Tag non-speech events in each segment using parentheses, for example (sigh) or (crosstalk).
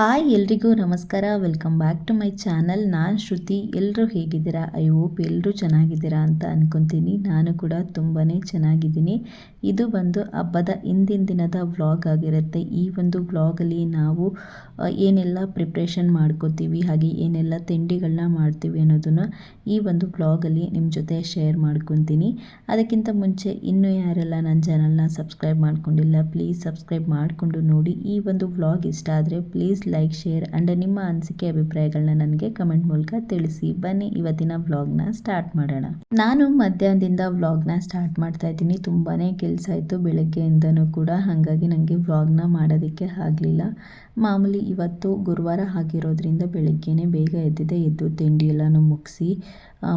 Hi ಎಲ್ರಿಗೂ ನಮಸ್ಕಾರ. Welcome back to my channel. ನಾನು ಶ್ರುತಿ. ಎಲ್ಲರೂ ಹೇಗಿದ್ದೀರಾ? ಐ ಹೋಪ್ ಎಲ್ಲರೂ ಚೆನ್ನಾಗಿದ್ದೀರಾ ಅಂತ ಅನ್ಕೊತೀನಿ. ನಾನು ಕೂಡ ತುಂಬಾ ಚೆನ್ನಾಗಿದ್ದೀನಿ. ಇದು ಬಂದು ಹಬ್ಬದ ಹಿಂದಿನ ದಿನದ ವ್ಲಾಗ್ ಆಗಿರುತ್ತೆ. ಈ ಒಂದು ವ್ಲಾಗಲ್ಲಿ ನಾವು ಏನೆಲ್ಲ ಪ್ರಿಪ್ರೇಷನ್ ಮಾಡ್ಕೋತೀವಿ, ಹಾಗೆ ಏನೆಲ್ಲ ತಿಂಡಿಗಳನ್ನ ಮಾಡ್ತೀವಿ ಅನ್ನೋದನ್ನು ಈ ಒಂದು ವ್ಲಾಗಲ್ಲಿ ನಿಮ್ಮ ಜೊತೆ ಶೇರ್ ಮಾಡ್ಕೊತೀನಿ. ಅದಕ್ಕಿಂತ ಮುಂಚೆ ಇನ್ನೂ ಯಾರೆಲ್ಲ ನನ್ನ ಚಾನಲ್ನ ಸಬ್ಸ್ಕ್ರೈಬ್ ಮಾಡ್ಕೊಂಡಿಲ್ಲ, ಪ್ಲೀಸ್ ಸಬ್ಸ್ಕ್ರೈಬ್ ಮಾಡಿಕೊಂಡು ನೋಡಿ. ಈ ಒಂದು ವ್ಲಾಗ್ ಇಷ್ಟ ಆದರೆ ಪ್ಲೀಸ್ ಲೈಕ್ ಶೇರ್ ಆ್ಯಂಡ್ ನಿಮ್ಮ ಅನಿಸಿಕೆ ಅಭಿಪ್ರಾಯಗಳನ್ನ ನನಗೆ ಕಮೆಂಟ್ ಮೂಲಕ ತಿಳಿಸಿ. ಬನ್ನಿ, ಇವತ್ತಿನ ವ್ಲಾಗ್ನ ಸ್ಟಾರ್ಟ್ ಮಾಡೋಣ. ನಾನು ಮಧ್ಯಾಹ್ನದಿಂದ ವ್ಲಾಗ್ನ ಸ್ಟಾರ್ಟ್ ಮಾಡ್ತಾ ಇದ್ದೀನಿ. ತುಂಬಾ ಕೆಲಸ ಇತ್ತು ಬೆಳಗ್ಗೆಯಿಂದನೂ ಕೂಡ. ಹಾಗಾಗಿ ನನಗೆ ವ್ಲಾಗ್ನ ಮಾಡೋದಕ್ಕೆ ಆಗಲಿಲ್ಲ. ಮಾಮೂಲಿ ಇವತ್ತು ಗುರುವಾರ ಆಗಿರೋದ್ರಿಂದ ಬೆಳಗ್ಗೆನೇ ಬೇಗ ಎದ್ದಿದೆ ಎದ್ದು ತಿಂಡಿ ಎಲ್ಲನೂ ಮುಗಿಸಿ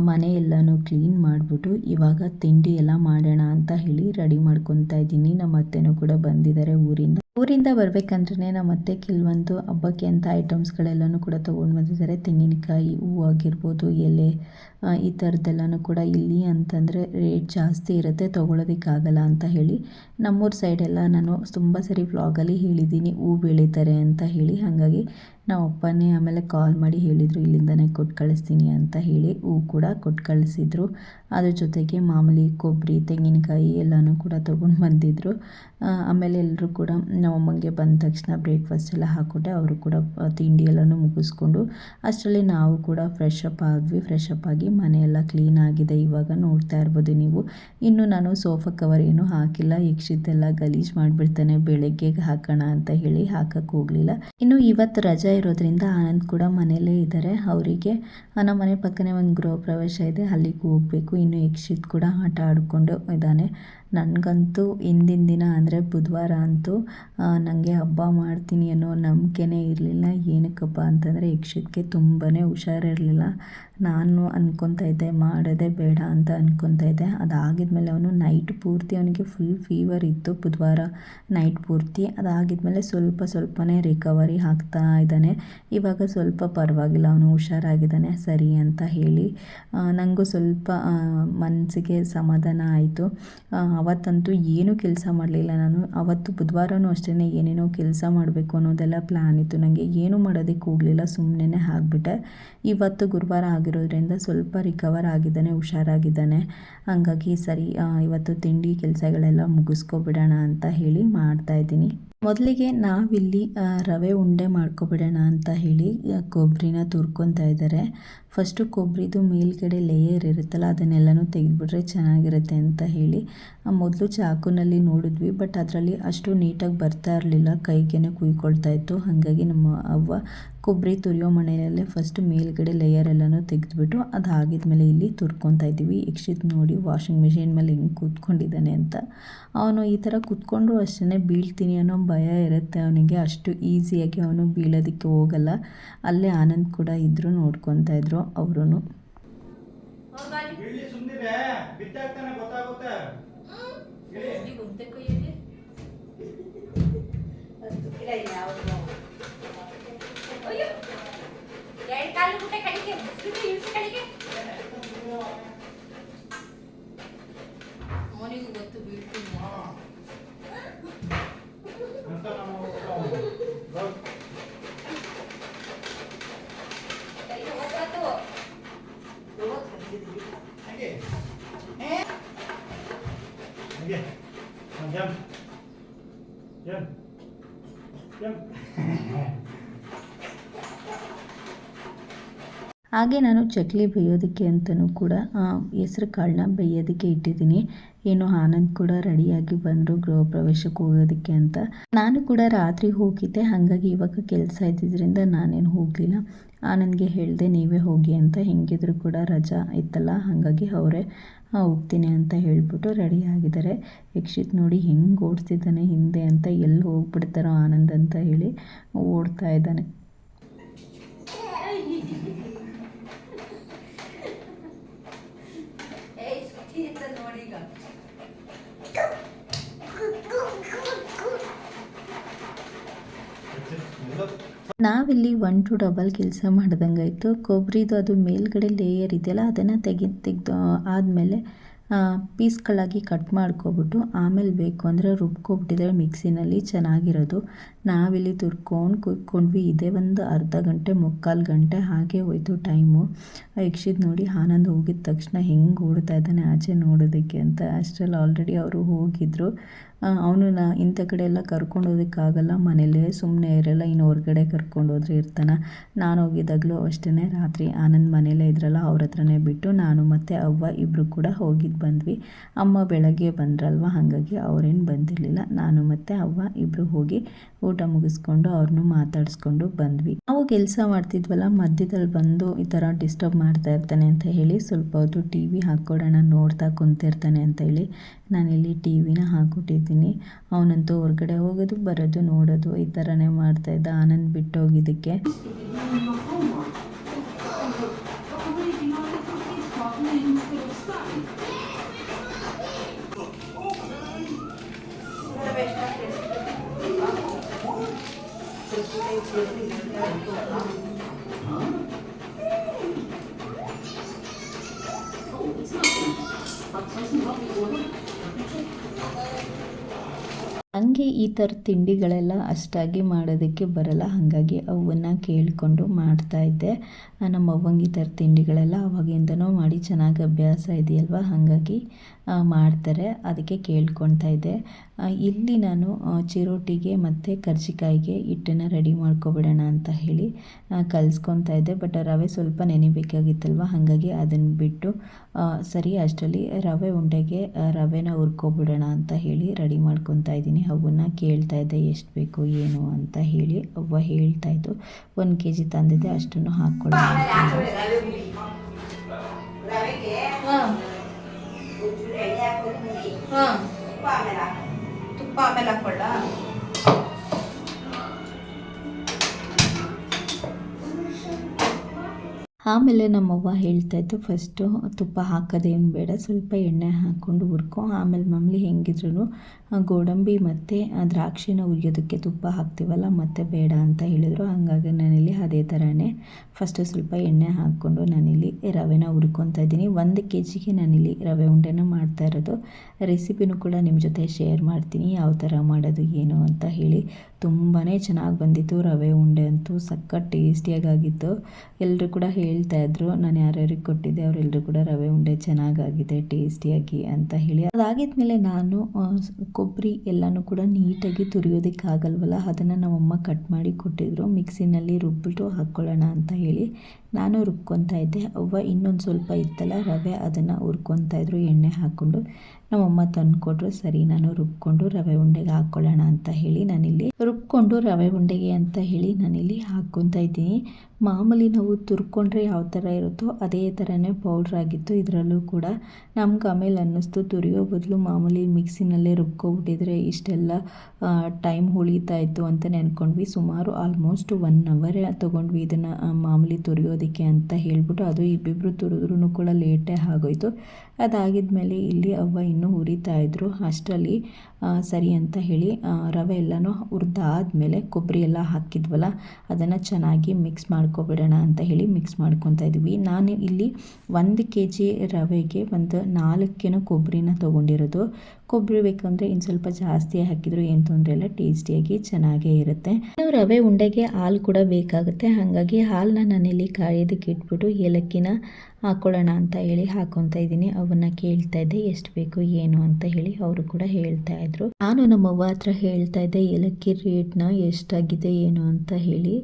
ಮನೆ ಎಲ್ಲನೂ ಕ್ಲೀನ್ ಮಾಡಿಬಿಟ್ಟು ಇವಾಗ ತಿಂಡಿ ಎಲ್ಲ ಮಾಡೋಣ ಅಂತ ಹೇಳಿ ರೆಡಿ ಮಾಡ್ಕೊತಾ ಇದ್ದೀನಿ. ನಮ್ಮ ಅತ್ತೆನೂ ಕೂಡ ಬಂದಿದ್ದಾರೆ ಊರಿಂದ. ಊರಿಂದ ಬರಬೇಕಂದ್ರೆ ನಮ್ಮ ಅತ್ತೆ ಕೆಲವೊಂದು ಹಬ್ಬಕ್ಕೆ ಅಂತ ಐಟಮ್ಸ್ಗಳೆಲ್ಲನೂ ಕೂಡ ತೊಗೊಂಡು ಬಂದಿದ್ದಾರೆ. ತೆಂಗಿನಕಾಯಿ ಹೂವು ಆಗಿರ್ಬೋದು, ಎಲೆ ಈ ಥರದ್ದೆಲ್ಲನೂ ಕೂಡ ಇಲ್ಲಿ ಅಂತಂದರೆ ರೇಟ್ ಜಾಸ್ತಿ ಇರುತ್ತೆ, ತೊಗೊಳೋದಕ್ಕಾಗಲ್ಲ ಅಂತ ಹೇಳಿ. ನಮ್ಮೂರ ಸೈಡೆಲ್ಲ ನಾನು ತುಂಬ ಸರಿ ವ್ಲಾಗಲ್ಲಿ ಹೇಳಿದ್ದೀನಿ, ಹೂ ಬೆಳೀತಾರೆ ಅಂತ ಹೇಳಿ. ಹಾಗಾಗಿ ನಾವು ಅಪ್ಪನೇ ಆಮೇಲೆ ಕಾಲ್ ಮಾಡಿ ಹೇಳಿದರು, ಇಲ್ಲಿಂದನೇ ಕೊಟ್ಟು ಕಳಿಸ್ತೀನಿ ಅಂತ ಹೇಳಿ ಹೂ ಕೂಡ ಕೊಟ್ಟು ಕಳಿಸಿದ್ರು. ಅದ್ರ ಜೊತೆಗೆ ಮಾಮೂಲಿ ಕೊಬ್ಬರಿ ತೆಂಗಿನಕಾಯಿ ಎಲ್ಲನೂ ಕೂಡ ತೊಗೊಂಡು ಬಂದಿದ್ದರು ಆಮೇಲೆ ಎಲ್ಲರೂ ಕೂಡ ನಮ್ಮ ಅಮ್ಮಂಗೆ ಬಂದ ತಕ್ಷಣ ಬ್ರೇಕ್ಫಾಸ್ಟ್ ಎಲ್ಲ ಹಾಕ್ಕೊಟ್ಟೆ. ಅವರು ಕೂಡ ತಿಂಡಿ ಎಲ್ಲನೂ ಮುಗಿಸ್ಕೊಂಡು ಅಷ್ಟರಲ್ಲಿ ನಾವು ಕೂಡ ಫ್ರೆಶ್ ಅಪ್ ಆದ್ವಿ. ಫ್ರೆಶ್ ಅಪ್ ಆಗಿ ಮನೆಯೆಲ್ಲ ಕ್ಲೀನ್ ಆಗಿದೆ. ಇವಾಗ ನೋಡ್ತಾ ಇರ್ಬೋದು ನೀವು. ಇನ್ನು ನಾನು ಸೋಫಾ ಕವರ್ ಏನೂ ಹಾಕಿಲ್ಲ. ಯಕ್ಷಿತೆಲ್ಲ ಗಲೀಜು ಮಾಡಿಬಿಡ್ತಾನೆ. ಬೆಳಗ್ಗೆ ಹಾಕೋಣ ಅಂತ ಹೇಳಿ ಹಾಕಕ್ಕೆ ಹೋಗಲಿಲ್ಲ. ಇನ್ನು ಇವತ್ತು ರಜಾ ಇರೋದ್ರಿಂದ ಆನಂದ್ ಕೂಡ ಮನೆಯಲ್ಲೇ ಇದ್ದಾರೆ. ಅವರಿಗೆ ನಮ್ಮ ಮನೆ ಪಕ್ಕನೇ ಒಂದು ಗೃಹ ಪ್ರವೇಶ ಇದೆ. ಅಲ್ಲಿಗೆ ಹೋಗಬೇಕು. ಇನ್ನು ಯಕ್ಷಿತ್ ಕೂಡ ಆಟ ಆಡಿಕೊಂಡು ಇದ್ದಾನೆ. ನನಗಂತೂ ಹಿಂದಿನ ದಿನ ಅಂದರೆ ಬುಧವಾರ ಅಂತೂ ನನಗೆ ಹಬ್ಬ ಮಾಡ್ತೀನಿ ಅನ್ನೋ ನಂಬಿಕೆನೇ ಇರಲಿಲ್ಲ. ಏನಕ್ಕಪ್ಪ ಅಂತಂದರೆ ಯಕ್ಷಕ್ಕೆ ತುಂಬಾ ಹುಷಾರಿರಲಿಲ್ಲ. ನಾನು ಅನ್ಕೊತಾ ಇದ್ದೆ, ಮಾಡೋದೇ ಬೇಡ ಅಂತ ಅನ್ಕೊತಾ ಇದ್ದೆ. ಅದಾಗಿದ್ಮೇಲೆ ಅವನು ನೈಟ್ ಪೂರ್ತಿ ಅವನಿಗೆ ಫುಲ್ ಫೀವರ್ ಇತ್ತು ಬುಧವಾರ ನೈಟ್ ಪೂರ್ತಿ. ಅದಾಗಿದ್ಮೇಲೆ ಸ್ವಲ್ಪ ಸ್ವಲ್ಪನೇ ರಿಕವರಿ ಆಗ್ತಾ ಇದ್ದಾನೆ. ಇವಾಗ ಸ್ವಲ್ಪ ಪರವಾಗಿಲ್ಲ, ಅವನು ಹುಷಾರಾಗಿದ್ದಾನೆ, ಸರಿ ಅಂತ ಹೇಳಿ. ನನಗೂ ಸ್ವಲ್ಪ ಮನಸ್ಸಿಗೆ ಸಮಾಧಾನ ಆಯಿತು. ಅವತ್ತಂತೂ ಏನೂ ಕೆಲಸ ಮಾಡಲಿಲ್ಲ ನಾನು. ಅವತ್ತು ಬುಧವಾರನೂ ಅಷ್ಟೇ ಏನೇನೋ ಕೆಲಸ ಮಾಡಬೇಕು ಅನ್ನೋದೆಲ್ಲ ಪ್ಲ್ಯಾನ್ ಇತ್ತು. ನನಗೆ ಏನೂ ಮಾಡೋದಕ್ಕೆ ಹೋಗಲಿಲ್ಲ ಸುಮ್ಮನೆ ಆಗಿಬಿಟ್ಟೆ. ಇವತ್ತು ಗುರುವಾರ ಆಗಿರೋದ್ರಿಂದ ಸ್ವಲ್ಪ ರಿಕವರ್ ಆಗಿದ್ದಾನೆ, ಹುಷಾರಾಗಿದ್ದಾನೆ. ಹಂಗಾಗಿ ಸರಿ ಇವತ್ತು ತಿಂಡಿ ಕೆಲಸಗಳೆಲ್ಲ ಮುಗಿಸ್ಕೊಬಿಡೋಣ ಅಂತ ಹೇಳಿ ಮಾಡ್ತಾ ಇದ್ದೀನಿ. ಮೊದಲಿಗೆ ನಾವಿಲ್ಲಿ ರವೆ ಉಂಡೆ ಮಾಡ್ಕೊಬಿಡೋಣ ಅಂತ ಹೇಳಿ ಕೊಬ್ಬರಿನ ತುರ್ಕೊತಾ ಇದ್ದಾರೆ. ಫಸ್ಟು ಕೊಬ್ಬರಿದು ಮೇಲ್ಗಡೆ ಲೇಯರ್ ಇರುತ್ತಲ್ಲ, ಅದನ್ನೆಲ್ಲನೂ ತೆಗೆದುಬಿಟ್ರೆ ಚೆನ್ನಾಗಿರುತ್ತೆ ಅಂತ ಹೇಳಿ ಮೊದಲು ಚಾಕುನಲ್ಲಿ ನೋಡಿದ್ವಿ. ಬಟ್ ಅದರಲ್ಲಿ ಅಷ್ಟು ನೀಟಾಗಿ ಬರ್ತಾ ಇರಲಿಲ್ಲ, ಕೈಗೇನೆ ಕುಯ್ಕೊಳ್ತಾ ಇತ್ತು. ಹಾಗಾಗಿ ನಮ್ಮ ಅವ್ವ ಕೊಬ್ಬರಿ ತುರಿಯೋ ಮಣೆಯಲ್ಲೇ ಫಸ್ಟ್ ಮೇಲ್ಗಡೆ ಲೇಯರ್ ಎಲ್ಲನೂ ತೆಗೆದುಬಿಟ್ಟು ಅದಾಗಿದ್ಮೇಲೆ ಇಲ್ಲಿ ತುರ್ಕೊತಾ ಇದ್ದೀವಿ. ಯಕ್ಷಿತ್ ನೋಡಿ ವಾಷಿಂಗ್ ಮಿಷಿನ್ ಮೇಲೆ ಹಿಂಗೆ ಕೂತ್ಕೊಂಡಿದ್ದಾನೆ ಅಂತ. ಅವನು ಈ ಥರ ಕೂತ್ಕೊಂಡ್ರು ಅಷ್ಟೇ ಬೀಳ್ತೀನಿ ಅನ್ನೋ ಭಯ ಇರುತ್ತೆ ಅವನಿಗೆ. ಅಷ್ಟು ಈಸಿಯಾಗಿ ಅವನು ಬೀಳೋದಕ್ಕೆ ಹೋಗಲ್ಲ. ಅಲ್ಲೇ ಆನಂದ್ ಕೂಡ ಇದ್ದರು ನೋಡ್ಕೊತಾ ಇದ್ರು ಅವರು ಗೊತ್ತಾಗುತ್ತೆ ಇಳಿ. ಅವನಿಗೂ ಗೊತ್ತು ಬೀಳ್ತೀನಿ ಹಾ. ಅಂತ ನಾವು ಹೋಗ್- ಹಂಗೆ. ಹಂಗೆ. ಹಾ, jump. Jump. Jump. ಹಾಗೆ ನಾನು ಚಕ್ಲಿ ಬೇಯೋದಕ್ಕೆ ಅಂತಲೂ ಕೂಡ ಹೆಸ್ರು ಕಾಳನ್ನ ಬೇಯೋದಕ್ಕೆ ಇಟ್ಟಿದ್ದೀನಿ. ಏನು, ಆನಂದ್ ಕೂಡ ರೆಡಿಯಾಗಿ ಬಂದರು ಗೃಹ ಪ್ರವೇಶಕ್ಕೆ ಹೋಗೋದಕ್ಕೆ ಅಂತ. ನಾನು ಕೂಡ ರಾತ್ರಿ ಹೋಗಿದ್ದೆ, ಹಾಗಾಗಿ ಇವಾಗ ಕೆಲಸ ಇದ್ದಿದ್ದರಿಂದ ನಾನೇನು ಹೋಗಲಿಲ್ಲ. ಆನಂದ್ಗೆ ಹೇಳಿದೆ, ನೀವೇ ಹೋಗಿ ಅಂತ. ಹೆಂಗಿದ್ರು ಕೂಡ ರಜಾ ಇತ್ತಲ್ಲ, ಹಾಗಾಗಿ ಅವರೇ ಹೋಗ್ತೀನಿ ಅಂತ ಹೇಳಿಬಿಟ್ಟು ರೆಡಿ ಆಗಿದ್ದಾರೆ ಯಕ್ಷಿತ್ ನೋಡಿ ಹೆಂಗೆ ಓಡಿಸ್ತಿದ್ದಾನೆ ಹಿಂದೆ ಅಂತ, ಎಲ್ಲಿ ಹೋಗ್ಬಿಡ್ತಾರೋ ಆನಂದ್ ಅಂತ ಹೇಳಿ ಓಡ್ತಾ ಇದ್ದಾನೆ ನೋಡೀಗ ಎಲ್ಲ ನಾವಿಲ್ಲಿ ಒನ್ ಟು ಡಬಲ್ ಕೆಲಸ ಮಾಡ್ದಂಗಾಯಿತು. ಕೊಬ್ಬರಿದು ಅದು ಮೇಲ್ಗಡೆ ಲೇಯರ್ ಇದೆಯಲ್ಲ, ಅದನ್ನು ತೆಗೆ ತೆಗೆದು ಆದಮೇಲೆ ಪೀಸ್ಗಳಾಗಿ ಕಟ್ ಮಾಡ್ಕೊಬಿಟ್ಟು ಆಮೇಲೆ ಬೇಕು ಅಂದರೆ ರುಬ್ಕೊಬಿಟ್ಟಿದ್ರೆ ಮಿಕ್ಸಿನಲ್ಲಿ ಚೆನ್ನಾಗಿರೋದು. ನಾವಿಲ್ಲಿ ತುರ್ಕೊಂಡು ಕೂತ್ಕೊಂಡ್ವಿ, ಇದೇ ಒಂದು ಅರ್ಧ ಗಂಟೆ, ಮುಕ್ಕಾಲು ಗಂಟೆ ಹಾಗೆ ಹೋಯ್ತು ಟೈಮು. ಯಕ್ಷಿತ್ ನೋಡಿ ಆನಂದ್ ಹೋಗಿದ ತಕ್ಷಣ ಹೆಂಗೆ ಓಡ್ತಾ ಇದ್ದಾನೆ ಆಚೆ ನೋಡೋದಕ್ಕೆ ಅಂತ ಅಷ್ಟರಲ್ಲಿ ಆಲ್ರೆಡಿ ಅವರು ಅವನು ನಾ ಇಂಥ ಕಡೆ ಎಲ್ಲ ಕರ್ಕೊಂಡು ಮನೇಲೇ ಸುಮ್ಮನೆ ಇರಲ್ಲ, ಇನ್ನು ಹೊರಗಡೆ ಕರ್ಕೊಂಡು ಹೋದ್ರೆ ಇರ್ತಾನೆ. ನಾನು ಹೋಗಿದ್ದಾಗಲೂ ಅಷ್ಟೇ ರಾತ್ರಿ ಆನಂದ್ ಮನೇಲೇ ಇದ್ರಲ್ಲ, ಅವ್ರ ಹತ್ರನೇ ಬಿಟ್ಟು ನಾನು ಮತ್ತು ಅವ್ವ ಇಬ್ಬರು ಕೂಡ ಹೋಗಿದ್ದು ಬಂದ್ವಿ. ಅಮ್ಮ ಬೆಳಗ್ಗೆ ಬಂದ್ರಲ್ವ? ಹಾಗಾಗಿ ಅವರೇನು ಬಂದಿರಲಿಲ್ಲ. ನಾನು ಮತ್ತು ಅವ್ವ ಇಬ್ಬರು ಹೋಗಿ ಊಟ ಮುಗಿಸ್ಕೊಂಡು ಅವ್ರನ್ನೂ ಮಾತಾಡಿಸ್ಕೊಂಡು ಬಂದ್ವಿ. ನಾವು ಕೆಲಸ ಮಾಡ್ತಿದ್ವಲ್ಲ, ಮಧ್ಯದಲ್ಲಿ ಬಂದು ಈ ಥರ ಡಿಸ್ಟರ್ಬ್ ಮಾಡ್ತಾ ಇರ್ತಾನೆ ಅಂತ ಹೇಳಿ ಸ್ವಲ್ಪ ಹೊತ್ತು ಟಿ ವಿ ಹಾಕ್ಕೊಡೋಣ ನೋಡ್ತಾ ಕುಂತಿರ್ತಾನೆ ಅಂತ ಹೇಳಿ ನಾನಿಲ್ಲಿ ಟಿ ವಿನ ಹಾಕ್ಕೊಟ್ಟಿದ್ದೀನಿ. ಅವನಂತೂ ಹೊರಗಡೆ ಹೋಗೋದು, ಬರೋದು, ನೋಡೋದು ಈ ಥರನೇ ಮಾಡ್ತಾಯಿದ್ದ ಆನಂದ್ ಬಿಟ್ಟು ಹಂಗೆ ಈ ಥರ ತಿಂಡಿಗಳೆಲ್ಲ ಅಷ್ಟಾಗಿ ಮಾಡೋದಕ್ಕೆ ಬರಲ್ಲ. ಹಾಗಾಗಿ ಅವನ್ನ ಕೇಳಿಕೊಂಡು ಮಾಡ್ತಾಯಿದ್ದೆ ನಮ್ಮ ಅವ್ವಂಗೆ ಈ ಥರ ತಿಂಡಿಗಳೆಲ್ಲ ಅವಾಗಿಂದನೂ ಮಾಡಿ ಚೆನ್ನಾಗಿ ಅಭ್ಯಾಸ ಇದೆಯಲ್ವ? ಹಾಗಾಗಿ ಮಾಡ್ತಾರೆ. ಅದಕ್ಕೆ ಕೇಳ್ಕೊತಾ ಇದ್ದೆ. ಇಲ್ಲಿ ನಾನು ಚಿರೋಟಿಗೆ ಮತ್ತು ಕರ್ಜಿಕಾಯಿಗೆ ಹಿಟ್ಟನ್ನು ರೆಡಿ ಮಾಡ್ಕೊಬಿಡೋಣ ಅಂತ ಹೇಳಿ ಕಲಿಸ್ಕೊತಾ ಇದ್ದೆ. ಬಟ್ ರವೆ ಸ್ವಲ್ಪ ನೆನಿಬೇಕಾಗಿತ್ತಲ್ವ? ಹಾಗಾಗಿ ಅದನ್ನು ಬಿಟ್ಟು ಸರಿ ಅಷ್ಟರಲ್ಲಿ ರವೆ ಉಂಡೆಗೆ ರವೆನ ಹುರ್ಕೊಬಿಡೋಣ ಅಂತ ಹೇಳಿ ರೆಡಿ ಮಾಡ್ಕೊತಾ ಇದ್ದೀನಿ. ಅವನ್ನ ಕೇಳ್ತಾ ಇದ್ದೆ ಎಷ್ಟು ಬೇಕು ಏನು? ಅಂತ ಹೇಳಿ ಅವ್ವ ಹೇಳ್ತಾ ಇದ್ದು ಒಂದು ಕೆ ಜಿ ತಂದಿದ್ದೆ ಅಷ್ಟನ್ನು ಹಾಕ್ಕೊಳ್ಳೋಣ ಹಾಂ. ತುಪ್ಪ ಆಮೇಲೆ ಹಾಕೊಳ್ಳ ಆಮೇಲೆ ನಮ್ಮವ್ವ ಹೇಳ್ತಾ ಇದ್ದು, ಫಸ್ಟು ತುಪ್ಪ ಹಾಕೋದೇನು ಬೇಡ, ಸ್ವಲ್ಪ ಎಣ್ಣೆ ಹಾಕ್ಕೊಂಡು ಹುರ್ಕೊ. ಆಮೇಲೆ ಮಾಮೂಲಿ ಹೆಂಗಿದ್ರು ಗೋಡಂಬಿ ಮತ್ತು ದ್ರಾಕ್ಷಿನ ಹುರಿಯೋದಕ್ಕೆ ತುಪ್ಪ ಹಾಕ್ತೀವಲ್ಲ, ಮತ್ತೆ ಬೇಡ ಅಂತ ಹೇಳಿದರು. ಹಾಗಾಗಿ ನಾನಿಲ್ಲಿ ಅದೇ ಥರನೇ ಫಸ್ಟು ಸ್ವಲ್ಪ ಎಣ್ಣೆ ಹಾಕ್ಕೊಂಡು ನಾನಿಲ್ಲಿ ರವೆನ ಹುರ್ಕೊತಾ ಇದ್ದೀನಿ. ಒಂದು ಕೆ ಜಿಗೆ ನಾನಿಲ್ಲಿ ರವೆ ಉಂಡೆನ ಮಾಡ್ತಾ ಇರೋದು. ರೆಸಿಪಿನೂ ಕೂಡ ನಿಮ್ಮ ಜೊತೆ ಶೇರ್ ಮಾಡ್ತೀನಿ, ಯಾವ ಥರ ಮಾಡೋದು, ಏನು ಅಂತ ಹೇಳಿ. ತುಂಬಾ ಚೆನ್ನಾಗಿ ಬಂದಿತ್ತು ರವೆ ಉಂಡೆ ಅಂತೂ, ಸಖತ್ ಟೇಸ್ಟಿಯಾಗಿತ್ತು ಎಲ್ಲರೂ ಕೂಡ ಹೇಳ್ತಾ ಇದ್ರು. ನಾನು ಯಾರ್ಯಾರಿಗೆ ಕೊಟ್ಟಿದ್ದೆ ಅವರೆಲ್ಲರೂ ಕೂಡ ರವೆ ಉಂಡೆ ಚೆನ್ನಾಗಾಗಿದೆ, ಟೇಸ್ಟಿಯಾಗಿ ಅಂತ ಹೇಳಿ. ಅದಾಗಿದ್ಮೇಲೆ ನಾನು ಕೊಬ್ಬರಿ ಎಲ್ಲನೂ ಕೂಡ ನೀಟಾಗಿ ತುರಿಯೋದಕ್ಕಾಗಲ್ವಲ್ಲ, ಅದನ್ನು ನಮ್ಮಮ್ಮ ಕಟ್ ಮಾಡಿ ಕೊಟ್ಟಿದ್ರು. ಮಿಕ್ಸಿನಲ್ಲಿ ರುಬ್ಬಿಟ್ಟು ಹಾಕ್ಕೊಳ್ಳೋಣ ಅಂತ ಹೇಳಿ ನಾನು ರುಬ್ಕೊತಾ ಇದ್ದೆ. ಅವ್ವ ಇನ್ನೊಂದು ಸ್ವಲ್ಪ ಇತ್ತಲ್ಲ, ರವೆ ಅದನ್ನು ಹುರ್ಕೊತಾ ಇದ್ರು, ಎಣ್ಣೆ ಹಾಕ್ಕೊಂಡು ನಮ್ಮಮ್ಮ ತಂದುಕೊಟ್ರು, ಸರಿ, ನಾನು ರುಬ್ಕೊಂಡು ರವೆ ಉಂಡೆಗೆ ಹಾಕ್ಕೊಳ್ಳೋಣ ಅಂತ ಹೇಳಿ ನಾನಿಲ್ಲಿ ರುಬ್ಕೊಂಡು ರವೆ ಉಂಡೆಗೆ ಅಂತ ಹೇಳಿ ನಾನಿಲ್ಲಿ ಹಾಕ್ಕೊತಾ ಇದ್ದೀನಿ. ಮಾಮೂಲಿ ನಾವು ತುರ್ಕೊಂಡ್ರೆ ಯಾವ ಥರ ಇರುತ್ತೋ ಅದೇ ಥರನೇ ಪೌಡ್ರ್ ಆಗಿತ್ತು. ಇದರಲ್ಲೂ ಕೂಡ ನಮ್ಗೆ ಆಮೇಲೆ ಅನ್ನಿಸ್ತು, ತುರಿಯೋ ಬದಲು ಮಾಮೂಲಿ ಮಿಕ್ಸಿನಲ್ಲೇ ರುಬ್ಕೊಬಿಟ್ಟಿದ್ರೆ ಇಷ್ಟೆಲ್ಲ ಟೈಮ್ ಉಳಿತಾ ಇತ್ತು ಅಂತ ನೆನ್ಕೊಂಡ್ವಿ. ಸುಮಾರು ಆಲ್ಮೋಸ್ಟ್ ಒನ್ ಅವರ್ ತೊಗೊಂಡ್ವಿ ಇದನ್ನು ಮಾಮೂಲಿ ತುರಿಯೋದಕ್ಕೆ ಅಂತ ಹೇಳ್ಬಿಟ್ಟು. ಅದು ಇಬ್ಬಿಬ್ಬರು ತುರಿದ್ರೂ ಕೂಡ ಲೇಟೇ ಆಗೋಯ್ತು. ಅದಾಗಿದ್ಮೇಲೆ ಇಲ್ಲಿ ಅವ್ವ ಇನ್ನೂ ಹುರಿತಾ ಇದ್ದರು ಅಷ್ಟರಲ್ಲಿ ಸರಿ ಅಂತ ಹೇಳಿ ರವೆ ಎಲ್ಲನೂ ಹುರಿದಾದ್ಮೇಲೆ ಕೊಬ್ಬರಿ ಎಲ್ಲ ಹಾಕಿದ್ವಲ್ಲ, ಅದನ್ನು ಚೆನ್ನಾಗಿ ಮಿಕ್ಸ್ ಮಾಡ್ಕೊಬಿಡೋಣ ಅಂತ ಹೇಳಿ ಮಿಕ್ಸ್ ಮಾಡ್ಕೊತಾ ಇದ್ವಿ. ನಾನು ಇಲ್ಲಿ ಒಂದು ಕೆ ಜಿ ರವೆಗೆ ಒಂದು ನಾಲ್ಕೇನೋ ಕೊಬ್ಬರಿನ ತೊಗೊಂಡಿರೋದು. ಕೊಬ್ಬರಿ ಬೇಕಂದರೆ ಇನ್ನು ಸ್ವಲ್ಪ ಜಾಸ್ತಿ ಹಾಕಿದ್ರು ಏನು ತೊಂದರೆ ಇಲ್ಲ, ಟೇಸ್ಟಿಯಾಗಿ ಚೆನ್ನಾಗೇ ಇರುತ್ತೆ. ಇನ್ನು ರವೆ ಉಂಡೆಗೆ ಹಾಲು ಕೂಡ ಬೇಕಾಗುತ್ತೆ. ಹಾಗಾಗಿ ಹಾಲನ್ನ ನಾನಿಲ್ಲಿ ಕಾಯೋದಕ್ಕೆ ಇಟ್ಬಿಟ್ಟು ಏಲಕ್ಕಿನ ಹಾಕ್ಕೊಳ್ಳೋಣ ಅಂತ ಹೇಳಿ ಹಾಕೊತಾ ಇದ್ದೀನಿ. ಅವನ್ನ ಕೇಳ್ತಾ ಇದ್ದೆ, ಎಷ್ಟು ಬೇಕು, ಏನು? ಅಂತ ಹೇಳಿ ಅವರು ಕೂಡ ಹೇಳ್ತಾ ಇದ್ರು. ನಾನು ನಮ್ಮವ್ವ ಹತ್ರ ಹೇಳ್ತಾ ಇದ್ದೆ, ಏಲಕ್ಕಿ ರೇಟ್ನ ಎಷ್ಟಾಗಿದೆ, ಏನು? ಅಂತ ಹೇಳಿ.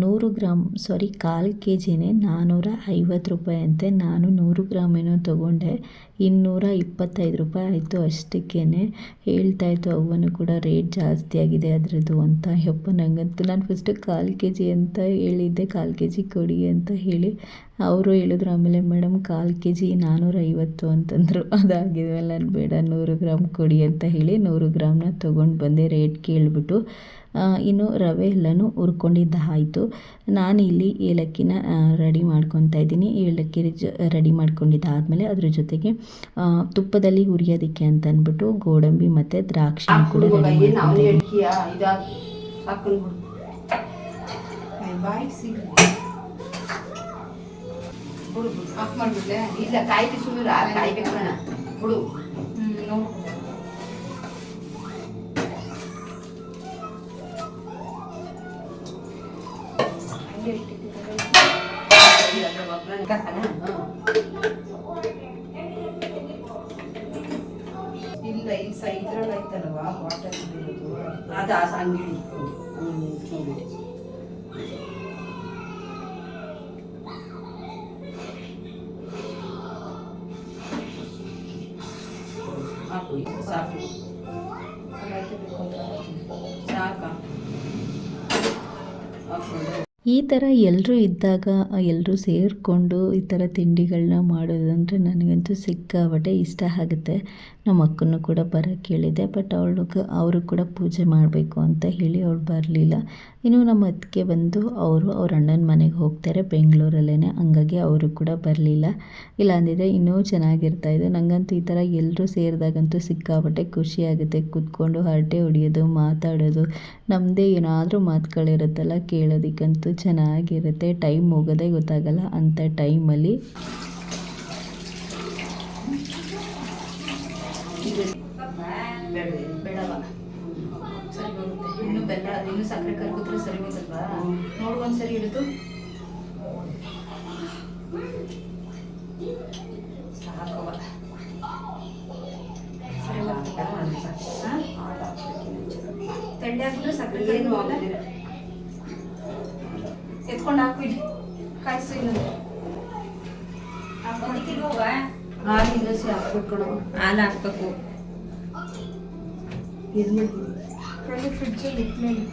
ನೂರು ಗ್ರಾಮ್ ಸಾರಿ ಕಾಲು ಕೆ ಜಿನೇ ನಾನ್ನೂರ ಐವತ್ತು ರೂಪಾಯಿ ಅಂತೆ ನಾನು ನೂರು ಗ್ರಾಮ್ ಏನೋ ತೊಗೊಂಡೆ. ಇನ್ನೂರ ಇಪ್ಪತ್ತೈದು ರೂಪಾಯಿ ಆಯಿತು ಅಷ್ಟಕ್ಕೇ ಹೇಳ್ತಾ ಇತ್ತು, ಅವ್ವನೂ ಕೂಡ ರೇಟ್ ಜಾಸ್ತಿ ಆಗಿದೆ ಅದರದ್ದು ಅಂತ ಯಪ್ಪ ನನಗಂತೂ ನಾನು ಫಸ್ಟು ಕಾಲು ಕೆ ಜಿ ಅಂತ ಹೇಳಿದ್ದೆ, ಕಾಲು ಕೆ ಜಿ ಕೊಡಿ ಅಂತ ಹೇಳಿ. ಅವರು ಹೇಳಿದ್ರು, ಆಮೇಲೆ ಮೇಡಮ್ ಕಾಲು ಕೆ ಜಿ ನಾನ್ನೂರೈವತ್ತು ಅಂತಂದರು. (laughs) ಅದಾಗಿದ್ಮೇಲೆ, ನಾನು ಬೇಡ, ನೂರು ಗ್ರಾಮ್ ಕೊಡಿ ಅಂತ ಹೇಳಿ ನೂರು ಗ್ರಾಮ್ನ ತೊಗೊಂಡು ಬಂದೆ ರೇಟ್ ಕೇಳಿಬಿಟ್ಟು. ಇನ್ನು ರವೆ ಎಲ್ಲನೂ ಹುರ್ಕೊಂಡಿದ್ದಾಯಿತು. ನಾನು ಇಲ್ಲಿ ಏಲಕ್ಕಿನ ರೆಡಿ ಮಾಡ್ಕೊತಾ ಇದ್ದೀನಿ. ಏಲಕ್ಕಿ ಜ ರೆಡಿ ಮಾಡ್ಕೊಂಡಿದ್ದಾದಮೇಲೆ ಅದ್ರ ಜೊತೆಗೆ ತುಪ್ಪದಲ್ಲಿ ಹುರಿಯೋದಕ್ಕೆ ಅಂತ ಅಂದ್ಬಿಟ್ಟು ಗೋಡಂಬಿ ಮತ್ತು ದ್ರಾಕ್ಷಿ ಕೂಡ ರೆಡಿ ನಾವು ಹ್ಞೂ ಇದ್ದೀನಿ ಇಲ್ಲ ಈ ಸ ಇದ್ರಲ್ಲಿ ಐತಲ್ವಾ ಬಾಟಲ್ ಇರೋದು ಅದು ಆ ಅಂಗಡಿ ಚೂಡಿ ಹಾಕು ಈಗ ಸಾಕು ಸಾಕಾ ಹಾಕೊಂಡು ಈ ಥರ ಎಲ್ಲರೂ ಇದ್ದಾಗ, ಎಲ್ಲರೂ ಸೇರಿಕೊಂಡು ಈ ಥರ ತಿಂಡಿಗಳನ್ನ ಮಾಡೋದಂದರೆ ನನಗಂತೂ ಸಿಕ್ಕಾಪಟ್ಟೆ ಇಷ್ಟ ಆಗುತ್ತೆ. ನಮ್ಮ ಅಕ್ಕನೂ ಕೂಡ ಬರೋಕ್ಕೆ ಹೇಳಿದೆ, ಬಟ್ ಅವಳು ಅವರು ಕೂಡ ಪೂಜೆ ಮಾಡಬೇಕು ಅಂತ ಹೇಳಿ ಅವಳು ಬರಲಿಲ್ಲ. ಇನ್ನು ನಮ್ಮ ಅತ್ತಿಗೆ ಬಂದು ಅವರು ಅವ್ರ ಅಣ್ಣನ ಮನೆಗೆ ಹೋಗ್ತಾರೆ. ಬೆಂಗಳೂರಲ್ಲೇ ಹಂಗಾಗಿ ಅವರು ಕೂಡ ಬರಲಿಲ್ಲ. ಇಲ್ಲ ಅಂದಿದ್ರೆ ಇನ್ನೂ ಚೆನ್ನಾಗಿರ್ತಾಯಿದೆ ನನಗಂತೂ ಈ ಥರ ಎಲ್ಲರೂ ಸೇರಿದಾಗಂತೂ ಸಿಕ್ಕಾಪಟ್ಟೆ ಖುಷಿಯಾಗುತ್ತೆ ಕುತ್ಕೊಂಡು ಕೂತ್ಕೊಂಡು ಹರಟೆ ಹೊಡಿಯೋದು, ಮಾತಾಡೋದು ನಮ್ಮದೇ ಏನಾದರೂ ಮಾತುಗಳಿರುತ್ತಲ್ಲ, ಕೇಳೋದಕ್ಕಂತೂ ಚೆನ್ನಾಗಿರುತ್ತೆ. ಟೈಮ್ ಹೋಗೋದೇ ಗೊತ್ತಾಗಲ್ಲ. ಅಂಥ ಟೈಮಲ್ಲಿ ಇದು ಸಕ್ಕರೆ ಕರ್ಗುತ್ರೆ ಸರಿ ಹೋಗುತ್ತಲ್ವಾ ನೋಡು ಒಂದ್ಸರಿ ಹಿಡಿದು ಸಾಕವ ಸರಿ ಹೋಗುತ್ತಾ? ಹಾ? ತೆಳ್ಳೆ ಹಾಕಿದ್ರೆ ಸಕ್ಕರೆ ಕರ್ಗೋಲ್ಲ ಎತ್ಕೊಂಡು ಹಾಕು ಇಲ್ಲಿ ಕಾಯಿಸು ಇಲ್ಲ ಹಾಲಿಂದ ಸಿ ಹಾಕ್ಬಿಟ್ಕೊಣ ಹಾಲು ಹಾಕ್ಬೇಕು ಇದು ಫ್ರಿಡ್ಜಲ್ಲಿ ಇಟ್ಮೇಲೆ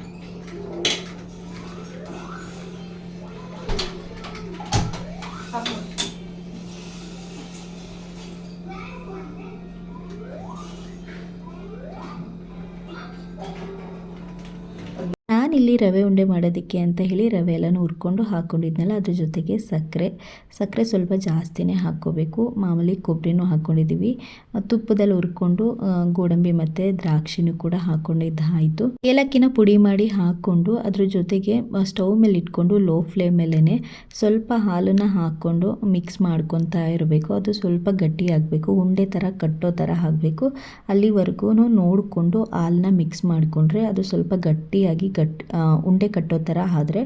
ರವೆ ಉಂಡೆ ಮಾಡೋದಕ್ಕೆ ಅಂತ ಹೇಳಿ ರವೆ ಎಲ್ಲನೂ ಹುರ್ಕೊಂಡು ಹಾಕ್ಕೊಂಡಿದ್ನಲ್ಲ ಅದ್ರ ಜೊತೆಗೆ ಸಕ್ಕರೆ. ಸಕ್ಕರೆ ಸ್ವಲ್ಪ ಜಾಸ್ತಿನೇ ಹಾಕ್ಕೋಬೇಕು. ಮಾಮೂಲಿ ಕೊಬ್ಬರಿನೂ ಹಾಕ್ಕೊಂಡಿದ್ದೀವಿ ತುಪ್ಪದಲ್ಲಿ ಹುರ್ಕೊಂಡು ಗೋಡಂಬಿ ಮತ್ತು ದ್ರಾಕ್ಷಿನೂ ಕೂಡ ಹಾಕ್ಕೊಂಡಿದ್ದಾಯಿತು ಏಲಕ್ಕಿನ ಪುಡಿ ಮಾಡಿ ಹಾಕ್ಕೊಂಡು ಅದ್ರ ಜೊತೆಗೆ ಸ್ಟೌವ್ ಮೇಲೆ ಇಟ್ಕೊಂಡು ಲೋ ಫ್ಲೇಮ್ ಮೇಲೇ ಸ್ವಲ್ಪ ಹಾಲನ್ನು ಹಾಕ್ಕೊಂಡು ಮಿಕ್ಸ್ ಮಾಡ್ಕೊತಾ ಇರಬೇಕು. ಅದು ಸ್ವಲ್ಪ ಗಟ್ಟಿ ಆಗಬೇಕು. ಉಂಡೆ ಥರ ಕಟ್ಟೋ ಥರ ಆಗಬೇಕು. ಅಲ್ಲಿವರೆಗೂ ನೋಡಿಕೊಂಡು ಹಾಲನ್ನ ಮಿಕ್ಸ್ ಮಾಡಿಕೊಂಡ್ರೆ ಅದು ಸ್ವಲ್ಪ ಗಟ್ಟಿಯಾಗಿ ಗಟ್ ಆ, ಉಂಡೆ ಕಟ್ಟೋ ಥರ ಆದರೆ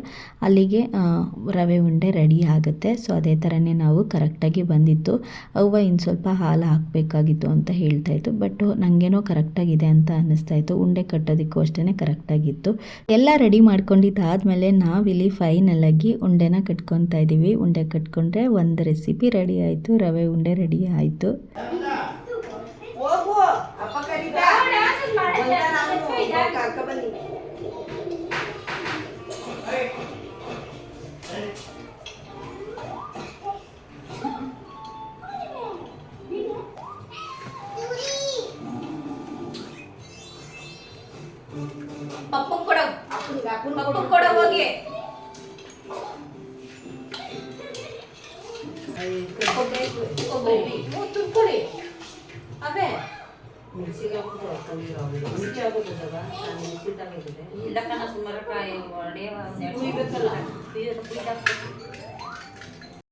ಅಲ್ಲಿಗೆ ರವೆ ಉಂಡೆ ರೆಡಿ ಆಗುತ್ತೆ. ಸೊ ಅದೇ ಥರನೇ ನಾವು ಕರೆಕ್ಟಾಗಿ ಬಂದಿತ್ತು. ಅವ್ವ ಇನ್ನು ಸ್ವಲ್ಪ ಹಾಲು ಹಾಕಬೇಕಾಗಿತ್ತು ಅಂತ ಹೇಳ್ತಾ ಇತ್ತು. ಬಟ್ ನನಗೇನೋ ಕರೆಕ್ಟಾಗಿದೆ ಅಂತ ಅನ್ನಿಸ್ತಾ ಇತ್ತು. ಉಂಡೆ ಕಟ್ಟೋದಕ್ಕೂ ಅಷ್ಟೇ ಕರೆಕ್ಟಾಗಿತ್ತು ಎಲ್ಲ ರೆಡಿ ಮಾಡ್ಕೊಂಡಿದ್ದಾದಮೇಲೆ ನಾವಿಲ್ಲಿ ಆಗಿ ಉಂಡೆನ ಕಟ್ಕೊತಾ ಇದ್ದೀವಿ. ಉಂಡೆ ಕಟ್ಕೊಂಡ್ರೆ ಒಂದು ರೆಸಿಪಿ ರೆಡಿ ಆಯಿತು. ರವೆ ಉಂಡೆ ರೆಡಿ ಆಯಿತು.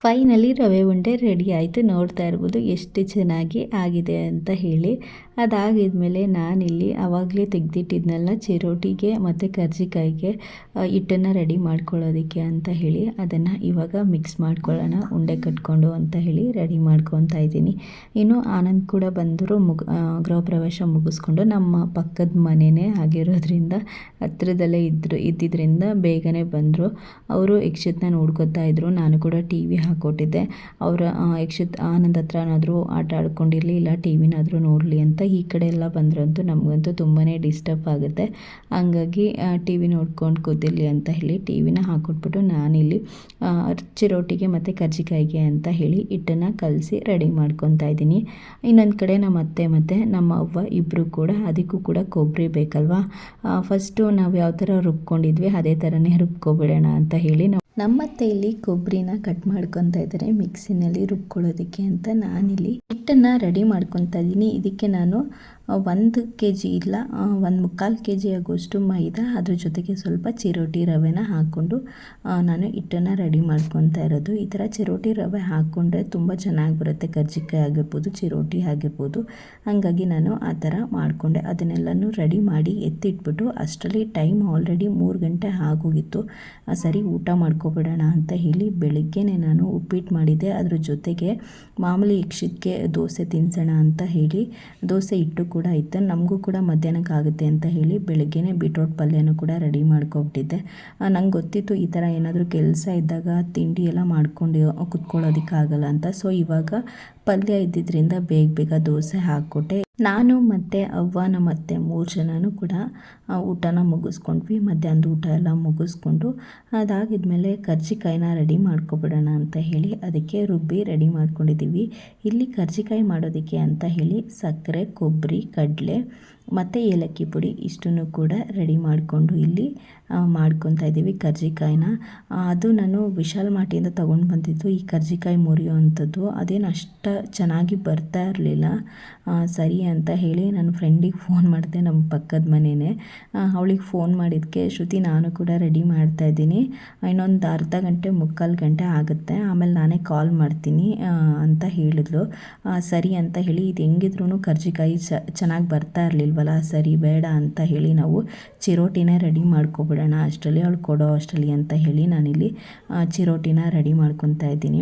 ಫೈನಲಿ ರವೆ ಉಂಡೆ ರೆಡಿ ಆಯಿತು, ನೋಡ್ತಾ ಇರ್ಬೋದು ಎಷ್ಟು ಚೆನ್ನಾಗಿ ಆಗಿದೆ ಅಂತ ಹೇಳಿ. ಅದಾಗಿದ್ಮೇಲೆ ನಾನಿಲ್ಲಿ ಆವಾಗಲೇ ತೆಗೆದಿಟ್ಟಿದ್ನಲ್ಲ ಚಿರೋಟಿಗೆ ಮತ್ತು ಕರ್ಜಿಕಾಯಿಗೆ ಹಿಟ್ಟನ್ನು ರೆಡಿ ಮಾಡ್ಕೊಳ್ಳೋದಕ್ಕೆ ಅಂತ ಹೇಳಿ. ಅದನ್ನು ಇವಾಗ ಮಿಕ್ಸ್ ಮಾಡ್ಕೊಳ್ಳೋಣ, ಉಂಡೆ ಕಟ್ಕೊಂಡು ಅಂತ ಹೇಳಿ ರೆಡಿ ಮಾಡ್ಕೊತಾ ಇದ್ದೀನಿ. ಇನ್ನು ಆನಂದ್ ಕೂಡ ಬಂದರು ಮುಗ್ ಗೃಹ ಪ್ರವೇಶ ಮುಗಿಸ್ಕೊಂಡು ನಮ್ಮ ಪಕ್ಕದ ಮನೆಯೇ ಆಗಿರೋದ್ರಿಂದ, ಹತ್ರದಲ್ಲೇ ಇದ್ದರು ಇದ್ದಿದ್ದರಿಂದ ಬೇಗನೆ ಬಂದರು. ಅವರು ಯಕ್ಷತ್ನ ನೋಡ್ಕೋತಾ ಇದ್ರು. ನಾನು ಕೂಡ ಟಿ ವಿ ಹಾಕ್ಕೊಟ್ಟಿದ್ದೆ ಅವರ ಯಕ್ಷಿತ್ ಆನಂದ್ ಹತ್ರನಾದರೂ ಆಟ ಆಡ್ಕೊಂಡಿರಲಿ, ಇಲ್ಲ ಟಿ ವಿನಾದರೂ ನೋಡಲಿ ಅಂತ ಈ ಕಡೆ ಎಲ್ಲ ಬಂದ್ರಂತೂ ನಮಗಂತೂ ತುಂಬಾ ಡಿಸ್ಟರ್ಬ್ ಆಗುತ್ತೆ. ಹಂಗಾಗಿ ಟಿ ವಿ ನೋಡ್ಕೊಂಡು ಕೂತಿರಲಿ ಅಂತ ಹೇಳಿ ಟಿ ವಿನ ಹಾಕ್ಕೊಟ್ಬಿಟ್ಟು ನಾನಿಲ್ಲಿ ಚಿರೋಟಿಗೆ ಮತ್ತು ಕರ್ಜಿಕಾಯಿಗೆ ಅಂತ ಹೇಳಿ ಹಿಟ್ಟನ್ನು ಕಲಸಿ ರೆಡಿ ಮಾಡ್ಕೊತಾ ಇದ್ದೀನಿ. ಇನ್ನೊಂದು ಕಡೆ ನಮ್ಮ ಅತ್ತೆ ಮತ್ತು ನಮ್ಮ ಅವ್ವ ಇಬ್ಬರು ಕೂಡ ಅದಕ್ಕೂ ಕೂಡ ಕೊಬ್ಬರಿ ಬೇಕಲ್ವಾ? ಫಸ್ಟು ನಾವು ಯಾವ ಥರ ರುಬ್ಕೊಂಡಿದ್ವಿ ಅದೇ ಥರನೇ ರುಬ್ಕೊಬಿಡೋಣ ಅಂತ ಹೇಳಿ ನಾವು ನಮ್ಮತ್ತೆ ಇಲ್ಲಿ ಕೊಬ್ಬರಿನ ಕಟ್ ಮಾಡ್ಕೊತಾ ಇದ್ದಾರೆ, ಮಿಕ್ಸಿನಲ್ಲಿ ರುಬ್ಕೊಳ್ಳೋದಕ್ಕೆ ಅಂತ ನಾನಿಲ್ಲಿ ಹಿಟ್ಟನ್ನು ರೆಡಿ ಮಾಡ್ಕೊತಾ ಇದ್ದೀನಿ. ಇದಕ್ಕೆ ನಾನು ಒಂದು ಕೆ ಜಿ ಇಲ್ಲ ಒಂದು ಮುಕ್ಕಾಲು ಕೆ ಜಿ ಆಗುವಷ್ಟು ಮೈದಾ, ಅದ್ರ ಜೊತೆಗೆ ಸ್ವಲ್ಪ ಚಿರೋಟಿ ರವೆನ ಹಾಕ್ಕೊಂಡು ನಾನು ಹಿಟ್ಟನ್ನು ರೆಡಿ ಮಾಡ್ಕೊತಾ ಇರೋದು. ಈ ಥರ ಚಿರೋಟಿ ರವೆ ಹಾಕ್ಕೊಂಡ್ರೆ ತುಂಬ ಚೆನ್ನಾಗಿ ಬರುತ್ತೆ. ಕರ್ಜಿಕಾಯಿ ಆಗಿರ್ಬೋದು, ಚಿರೋಟಿ ಆಗಿರ್ಬೋದು. ಹಾಗಾಗಿ ನಾನು ಆ ಥರ ಮಾಡಿಕೊಂಡೆ. ಅದನ್ನೆಲ್ಲನೂ ರೆಡಿ ಮಾಡಿ ಎತ್ತಿಟ್ಬಿಟ್ಟು, ಅಷ್ಟರಲ್ಲಿ ಟೈಮ್ ಆಲ್ರೆಡಿ ಮೂರು ಗಂಟೆ ಆಗೋಗಿತ್ತು. ಸರಿ ಊಟ ಮಾಡ್ಕೊಬಿಡೋಣ ಅಂತ ಹೇಳಿ ಬೆಳಗ್ಗೆನೇ ನಾನು ಉಪ್ಪಿಟ್ಟು ಮಾಡಿದ್ದೆ. ಅದ್ರ ಜೊತೆಗೆ ಮಾಮೂಲಿ ಯಕ್ಷಕ್ಕೆ ದೋಸೆ ತಿನ್ಸೋಣ ಅಂತ ಹೇಳಿ ದೋಸೆ ಹಿಟ್ಟು ಕೂಡ ಇತ್ತು. ನಮಗೂ ಕೂಡ ಮಧ್ಯಾಹ್ನಕ್ಕೆ ಆಗುತ್ತೆ ಅಂತ ಹೇಳಿ ಬೆಳಗ್ಗೆನೇ ಬೀಟ್ರೋಟ್ ಪಲ್ಯನೂ ಕೂಡ ರೆಡಿ ಮಾಡ್ಕೊಬಿಟ್ಟಿದ್ದೆ. ನಂಗೆ ಗೊತ್ತಿತ್ತು ಈ ಥರ ಏನಾದರೂ ಕೆಲಸ ಇದ್ದಾಗ ತಿಂಡಿ ಎಲ್ಲ ಮಾಡ್ಕೊಂಡು ಕುತ್ಕೊಳ್ಳೋದಕ್ಕಾಗಲ್ಲ ಅಂತ. ಸೊ ಇವಾಗ ಪಲ್ಯ ಇದ್ದಿದ್ದರಿಂದ ಬೇಗ ಬೇಗ ದೋಸೆ ಹಾಕ್ಕೊಟ್ಟೆ. ನಾನು ಮತ್ತು ಅವ್ವ ನಮ್ಮ ಅತ್ತೆ ಮೂರು ಜನನೂ ಕೂಡ ಊಟನ ಮುಗಿಸ್ಕೊಂಡ್ವಿ. ಮಧ್ಯಾಹ್ನದ ಊಟ ಎಲ್ಲ ಮುಗಿಸ್ಕೊಂಡು, ಅದಾಗಿದ್ಮೇಲೆ ಕರ್ಜಿಕಾಯಿನ ರೆಡಿ ಮಾಡ್ಕೊಬಿಡೋಣ ಅಂತ ಹೇಳಿ, ಅದಕ್ಕೆ ರುಬ್ಬಿ ರೆಡಿ ಮಾಡ್ಕೊಂಡಿದ್ದೀವಿ. ಇಲ್ಲಿ ಕರ್ಜಿಕಾಯಿ ಮಾಡೋದಕ್ಕೆ ಅಂತ ಹೇಳಿ ಸಕ್ಕರೆ, ಕೊಬ್ಬರಿ, ಕಡಲೆ ಮತ್ತು ಏಲಕ್ಕಿ ಪುಡಿ ಇಷ್ಟನ್ನು ಕೂಡ ರೆಡಿ ಮಾಡಿಕೊಂಡು ಇಲ್ಲಿ ಮಾಡ್ಕೊತಾ ಇದ್ದೀವಿ ಕರ್ಜಿಕಾಯಿನ. ಅದು ನಾನು ವಿಶಾಲ್ ಮಾಟಿಯಿಂದ ತೊಗೊಂಡು ಬಂದಿದ್ದು ಈ ಕರ್ಜಿಕಾಯಿ ಮುರಿಯೋ ಅಂಥದ್ದು. ಅದೇನು ಅಷ್ಟು ಚೆನ್ನಾಗಿ ಬರ್ತಾ ಇರಲಿಲ್ಲ. ಸರಿ ಅಂತ ಹೇಳಿ ನನ್ನ ಫ್ರೆಂಡಿಗೆ ಫೋನ್ ಮಾಡಿದೆ ನಮ್ಮ ಪಕ್ಕದ ಮನೆಯೇ ಅವಳಿಗೆ ಫೋನ್ ಮಾಡಿದ್ದಕ್ಕೆ ಶ್ರುತಿ ನಾನು ಕೂಡ ರೆಡಿ ಮಾಡ್ತಾ ಇದ್ದೀನಿ. ಇನ್ನೊಂದು ಅರ್ಧ ಗಂಟೆ, ಮುಕ್ಕಾಲು ಗಂಟೆ ಆಗುತ್ತೆ. ಆಮೇಲೆ ನಾನೇ ಕಾಲ್ ಮಾಡ್ತೀನಿ ಅಂತ ಹೇಳಿದ್ಲು. ಸರಿ ಅಂತ ಹೇಳಿ ಇದು ಹೆಂಗಿದ್ರೂ ಕರ್ಜಿಕಾಯಿ ಚೆನ್ನಾಗಿ ಬರ್ತಾ ಇರಲಿಲ್ವಲ್ಲ ಸರಿ, ಬೇಡ ಅಂತ ಹೇಳಿ ನಾವು ಚಿರೋಟಿನ ರೆಡಿ ಮಾಡ್ಕೊಬಿಡೋಣ. ಅಷ್ಟರಲ್ಲಿ ಅವಳು ಕೊಡೋ ಅಷ್ಟರಲ್ಲಿ ಅಂತ ಹೇಳಿ ನಾನಿಲ್ಲಿ ಚಿರೋಟಿನ ರೆಡಿ ಮಾಡ್ಕೊತಾ ಇದ್ದೀನಿ.